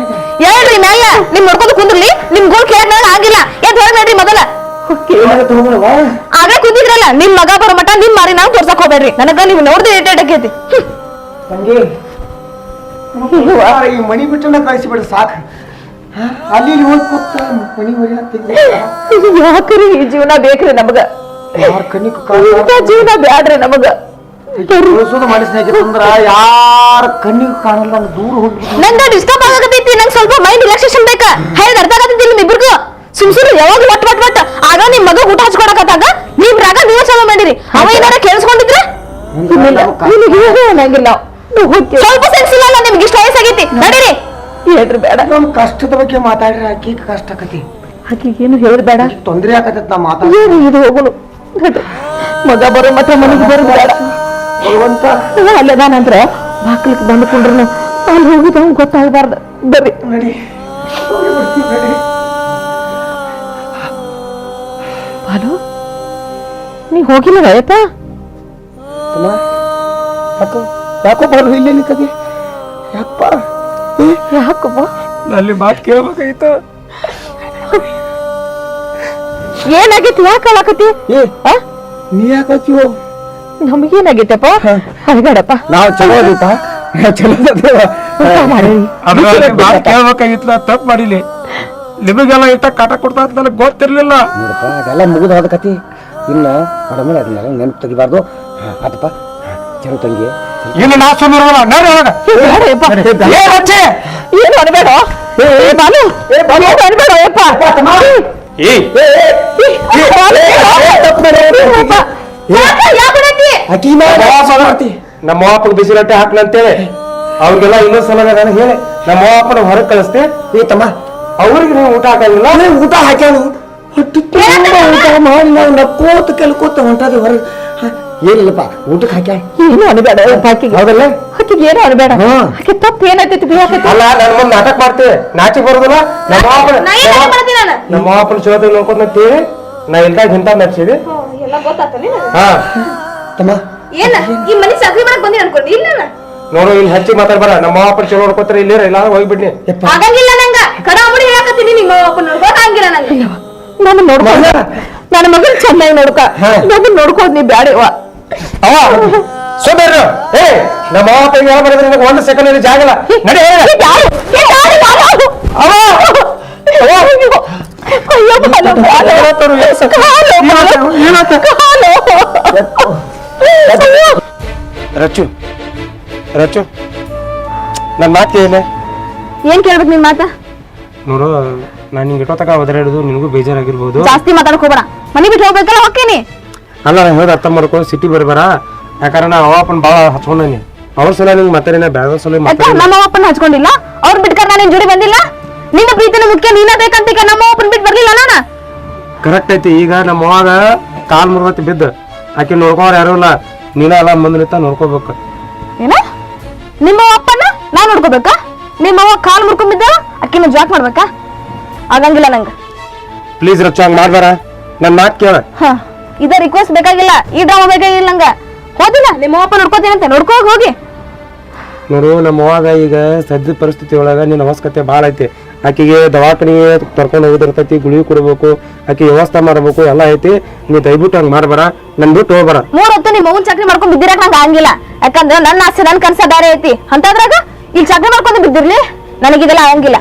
ಹೇಳ್ರಿ ಮ್ಯಾಲ ನಿಮ್ ನೋಡ್ಕೊಂಡು ಕುಂದ್ರಲಿ. ನಿಮ್ ಗೋಲ್ ಕೇಳ ಆಗಿಲ್ಲ. ಎದ್ ಹೊರಬೇಡ್ರಿ ಮೊದಲ. ಆಗ ಹೋಗ್ರವ್ವ ಆಗೇ ಕುಂದಿದ್ರಲ್ಲ ನಿಮ್ ಮಗ ಬರೋ ಮಟ ನಿಮ್ ಮಾರಿ ನಾವು ತೋರ್ಸಕ್ ಹೋಗ್ಬೇಡ್ರಿ. ನನಗ ನೀವು ನೋಡ್ದೆ ಏಟೇಟ್ ಆಕೈತಿ. ತಂಗಿ ಈ ಮನಿ ಬಿಟ್ಟನ ಕಳಿಸಿಬಿಡ ಸಾಕು? ಅಲ್ಲಿ ಇಲ್ಲಿ ಹೋಗಿ ಕೂತ ಮನಿ ಹತ್ತಿದ್ದೆ ಯಾಕ್ರಿ ಈ ಜೀವನ ಬೇಕ್ರಿ ನಮಗ? ಯಾರ ಇಂಥ ಜೀವನ ಬ್ಯಾಡ್ರಿ ನಮಗ. ಕಳಿಸೋದು ಯಾರ ಕಣ್ಣಿಗೆ ಕಾಣಲ್ಲ ನಂಗೆ ದೂರ ಹೋಗಿ ನಂಗ ಡಿಸ್ಟರ್ಬ್ ಆಗತೈತಿ ನಂಗೆ ಸ್ವಲ್ಪ ಮೈಂಡ್ ರಿಲ್ಯಾಕ್ಸೇಷನ್ ಬೇಕಾ? ಹೇಳಿದ ಅರ್ಥ ಆಗತೈತಿ ನಿಮ್ ಇಬ್ರಿಗೂ ಸುಮ್ ಸುಮ್ನೆ ಯಾವಾಗ ಒಟ್ ಒಟ್ ಆಗ ನಿಮ್ ಮಗ ಊಟ ಹಚ್ಕೊಡಕತ್ತಾಗ ನೀವ್ ರಾಗ ನೀವ ಮಾಡಿರಿ. ಅವ ಏನಾರ ಕೇಳಿಸ್ಕೊಂಡಿದ್ರೆ? ನಿನಗೆ ನೀವ್. ಸ್ವಲ್ಪ ಸೆನ್ಸ್ ಇಲ್ಲ ನಿಮ್ಗೆ ಇಷ್ಟ ವಯಸ್ಸಾಗೈತಿ? ನಡೀರಿ. ಹೇಳ್ರಿ ಬೇಡ. ನಮ್ಮ ಕಷ್ಟದ ಬಗ್ಗೆ ಮಾತಾಡ್ರಿ ಆಕಿ ಕಷ್ಟ ಆಕತಿ. ಆಕಿಗೆ ಏನು ಹೇಳಿ ಬೇಡ. ತೊಂದ್ರೆ ಆಕತೈತ್ ನಾ ಮಾತಾಡ ಏನು ಇದು ಹೋಗುನು. ನಡ್ರಿ. ಮಗ ಬರೋ ಮಠ ಮನೆಗೆ ಬರೋದು ಬೇಡ. ಭಗವಂತ. ಅಲ್ಲದಾನಂದ್ರ ಬಾಕ್ಲಿಕ್ ಬಂದ್ಕೊಂಡ್ರು ಅಲ್ಲಿ ಹೋಗಿದ್ ಗೊತ್ತಾಗಬಾರ್ದು. ಬರ್ರಿ. ನಡಿ. ಹಲೋ ಬಾಲು ನೀ ಹೋಗಿಲ್ಲ ಆಯ್ತ ತಮ್ಮ ಯಾಕೋ ಬಾರು ಇಲ್ಲಿ ಏ ಯಾಕಪ್ಪ? ಯಾಕಪ್ಪ? ಅಲ್ಲಿ ಮಾತು ಕೇಳ್ಬೇಕಾಗಿತ್ತು. ಏನಾಗೈತಿ ಯಾಕೆ ಅಳಾಕತಿ ಏ ಆ? ನೀ ಯಾಕತ್ತೀವೋ ನಮಗೇನಾಗೈತಪ್ಪ ಅಳಗಾಡಪ್ಪ ನಾವು ಚಲೋ ಅದೀಪ ಚಲೋ ಅದೇವ ಅದ್ರಲ್ಲಿ ಮಾತು ಕೇಳ್ಬೇಕಾಗಿತ್ತು ತಪ್ಪು ಮಾಡಿಲಿ. ನಿಮಗೆಲ್ಲ ಇಟ್ಟ ಕಾಟ ಕೊಡ್ತಾ ಅಂತ ನನಗೆ ಗೊತ್ತಿರಲಿಲ್ಲ. ನೋಡಪ್ಪ ಅದೆಲ್ಲ ಮುಗಿದು ಹೋದ ಕತಿ. ಇನ್ನು ಕಡಿಮೆ ಅದನ್ನೆಲ್ಲ ನೆನಪು ತೆಗಿಬಾರ್ದು. ಅದಪ್ಪ ಚಲೋ ತಂಗಿ. ಇನ್ನು ನಾ ಸುಮ್ಮನೆ. ಏ ಬಚ್ಚೆ ಏನು ಅನ್ಬೇಡ ಏ ಬಾಲು ಏನು ಅನ್ಬೇಡ ಯಪ್ಪ ಏ ಆಕಿ ಮಾಡ್ತಿ ನಮ್ಮ ಅಪ್ಪನ ಬಿಸಿ ರೊಟ್ಟಿ ಹಾಕ್ಲಂತೇಳಿ ಅವ್ರಿಗೆಲ್ಲ ಇನ್ನೊಂದ್ ಸಲ ನಾನು ಹೇಳಿ ನಮ್ಮ ಅಪ್ಪನ ಹೊರಗೆ ಕಳಿಸ್ತೆ ಏ ತಮ್ಮ ಅವ್ರಿಗೆ ನೀವು ಊಟ ಹಾಕಂಗಿಲ್ಲ ಊಟ ಹಾಕ್ಯಾನು ಊಟ ಮಾಡಿ ನಾವು ನಕ್ಕೋತ ಕೆಲ್ಕೋತ ಹೊಂಟದಿ ಹೊರಗೆ ಏನಿಲ್ಲಪ್ಪ ಊಟಕ್ಕೆ ಹಾಕ್ಯ? ಏನು ಅನ್ಬೇಡ ಆಕಿಗೆ ಹೌದಲ್ಲ? ಆಕಿಗೆ ಏನು ಅನ್ಬೇಡ. ಹಾ. ಆಕೆ ತಪ್ಪು ಏನಾಯ್ತೈತಿ ಅಲ್ಲ ನನ್ ಮುಂದೆ ನಾಟಕ ಮಾಡ್ತೇವೆ. ನಾಚಿಕ್ ಬರೋದಿಲ್ಲ? ನಮ್ಮ ಅಪ್ಪನ ನಾ ಏನ್ ಮಾಡ್ತೀನಿ ನಾನು. ನಮ್ಮ ಚೋದ ನೋಡ್ಕೊಂಡ್ ನಾ ಇಲ್ದಾಗ ಇಂತ ನಡ್ಸಿದೆ ಎಲ್ಲ ಹಾ. ತಮ್ಮ. ಏನ? ಈ ಮನಿ ಸಕ್ರಿ ಮಾಡಕ್ ಬಂದಿ ಅನ್ಕೊಂಡಿ. ಇಲ್ಲ ನೋಡು ಇಲ್ಲಿ ಹೆಚ್ಚಿಗೆ ಮಾತಾಡ್ಬಾರ ನಮ್ಮ ಅಪ್ಪನ ಚಲೋ ನೋಡ್ಕೊತಾರೆ ಇಲ್ಲೇ ಇಲ್ಲ ಹೋಗ್ಬಿಡ್ನಿ. ಯಪ್ಪ. ಆಗಂಗಿಲ್ಲ ನಂಗ. ಕಡ ಮುಡಿ ಹೇಳಕತ್ತೀನಿ ನಿಮ್ಮ ಅಪ್ಪ ನೋಡ್ಕೊಕ್ ಹಂಗಿಲ್ಲ ನಂಗೆ. ನಾನು ನೋಡ್ಕೊ ನನ್ನ ಮಗನ್ ಚೆನ್ನಾಗಿ ನೋಡ್ಕ. ಹಾ. ನೋಡ್ಕೋದ್ ನೀ ಬ್ಯಾಡವ ಅವ ಸೋಬೇರು ಏ ನಮ್ಮ ಅಪ್ಪನಿಗೆ ಯಾವ ಬರೋದ್ರೆ ನಿನಗೆ ಒಂದು ಸೆಕೆಂಡ್ ಇಲ್ಲಿ ಜಾಗಲ್ಲ. ನಡಿ ಅವ ಅಯ್ಯೋ ಬಾಲು, ಬಾಲು. ಕಾಲು, ಬಾಲು. ಕಾಲು. ರಚ್ಚು ರಚ್ಚು ನನ್ನ ಮಾತು ಏನೇ ಏನ್ ಕೇಳ್ಬೇಕು ನಿನ್ ಮಾತ? ನೋಡು ನಾನು ನಿಂಗೆ ಇಟ್ಟೋತಕ ಒದರಾಡೋದು ನಿನಗೂ ಬೇಜಾರಾಗಿರ್ಬೋದು. ಜಾಸ್ತಿ ಮಾತಾಡಕ್ ಹೋಗ್ಬೇಡ. ಮನಿ ಬಿಟ್ಟು ಹೋಗ್ಬೇಕಲ್ಲ ಹೋಗ್ತೀನಿ. ಅಲ್ಲ ನಾನು ಹೇಳೋದು ಅರ್ಥ ಮಾಡ್ಕೊಂಡು ಸಿಟಿ ಬರ್ಬೇಡ ಯಾಕಂದ್ರೆ ನಾ ಅವಪ್ಪನ ಭಾಳ ಹಚ್ಕೊಂಡನಿ. ಅವ್ರ ಸಲ ನಿಂಗೆ ಮತ್ತೆ ಬೇರೆ ಸಲ ಮತ್ತೆ ನಮ್ಮ ಅಪ್ಪನ ಹಚ್ಕೊಂಡಿಲ್ಲ? ಅವ್ರ ಬಿಟ್ಕರ್ ನಾನು ಜೋಡಿ ಬಂದಿಲ್ಲ? ನಿನ್ನ ಪ್ರೀತಿನ ಮುಖ್ಯ ನೀನ ಬೇಕಂತೀಗ ನಮ್ಮ ಅಪ್ಪನ ಬಿಟ್ಟು ಬರ್ಲಿಲ್ಲ ನಾನು? ಕರೆಕ್ಟ್ ಐತಿ. ಈಗ ನಮ್ಮ ಅವಾಗ ಕಾಲ್ ಮುರ್ದತಿ ಬಿದ್ದು. ಆಕೆ ನೋಡ್ಕೊಂಡ್ರೆ ಯಾರು ಇಲ್ಲ. ನೀನ ಎಲ್ಲ ಮುಂದೆ ನಿಂತ ನೋಡ್ಕೋಬೇಕು. ಏನ? ನಿಮ್ಮ ಅಪ್ಪನ ನಾ ನೋಡ್ಕೋಬೇಕಾ? ನಿಮ್ಮ ಅವ್ವ ಕಾಲ್ ಮುರ್ಕೊಂಬಿದ್ದ ಅಕ್ಕಿನ ಜಾಕ್ ಮಾಡ್ಬೇಕಾ? ಆಗಂಗಿಲ್ಲ ನಂಗ. ಪ್ಲೀಸ್ ರಚ್ಚ ಹಂಗೆ ಮಾಡ್ಬೇಡ. ನನ್ನ ಮಾತು ಕೇಳ. ಹ. ಇದ ರಿಕ್ವೆಸ್ಟ್ ಬೇಕಾಗಿಲ್ಲ ಈ ಡ್ರಾಮಾ ಬೇಕಾಗಿಲ್ಲ ನಂಗ. ಹೋದಿಲ್ಲ ನಿಮ್ಮ ಅಪ್ಪ ನೋಡ್ಕೋತೀನಿ ಅಂತ ನೋಡ್ಕೋ ಹೋಗಿ. ನೋಡು ನಮ್ಮ ಅವಾಗ ಈಗ ಸದ್ಯ ಪರಿಸ್ಥಿತಿ ಒಳಗ ನಿನ್ನ ಅವಶ್ಯಕತೆ ಭಾಳ ಐತಿ. ಆಕೆಗೆ ದವಾಖಾನಿಗೆ ಕರ್ಕೊಂಡು ಹೋಗಿರ್ತೈತಿ ಗುಳಿ ಕೊಡ್ಬೇಕು ಆಕೆ ವ್ಯವಸ್ಥೆ ಮಾಡ್ಬೇಕು ಎಲ್ಲ ಐತಿ. ನೀ ದಯವಿಟ್ಟು ಹಂಗೆ ಮಾಡ್ಬಾರ ನನ್ ಬಿಟ್ಟು ಹೋಗ್ಬಾರ ಮೂರ್ ಹೊತ್ತು ನಿಮ್ಮ ಮಗನ್ ಚಕ್ರಿ ಮಾಡ್ಕೊಂಡ್ ಬಿದ್ದಿರಕ್ ನಂಗ ಆಗಿಲ್ಲ ಯಾಕಂದ್ರೆ ನನ್ನ ಆಸೆ ನನ್ ಕನ್ಸ ಬೇರೆ ಐತಿ. ಅಂತದ್ರಾಗ ಈ ಚಕ್ರಿ ಮಾಡ್ಕೊಂಡು ಬಿದ್ದಿರ್ಲಿ ನನಗಿದೆಲ್ಲ ಆಗಂಗಿಲ್ಲ.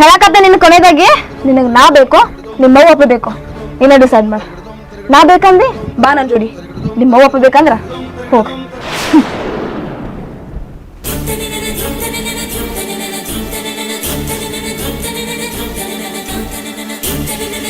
ಹೇಳಕತ್ತ ನಿನ್ನ ಕೊನೆದಾಗಿ ನಿನಗ್ ನಾ ಬೇಕು ನಿಮ್ಮ ಅವ್ವ ಬೇಕು. ನೀನೇ ಡಿಸೈಡ್ ಮಾಡ. ನಾ ಬೇಕಂದ್ರೆ ಬಾ ನನ್ ಜೋಡಿ. ನಿಮ್ಮ ಅವ್ವಪ್ಪ ಬೇಕಂದ್ರ ಹೋಗ್.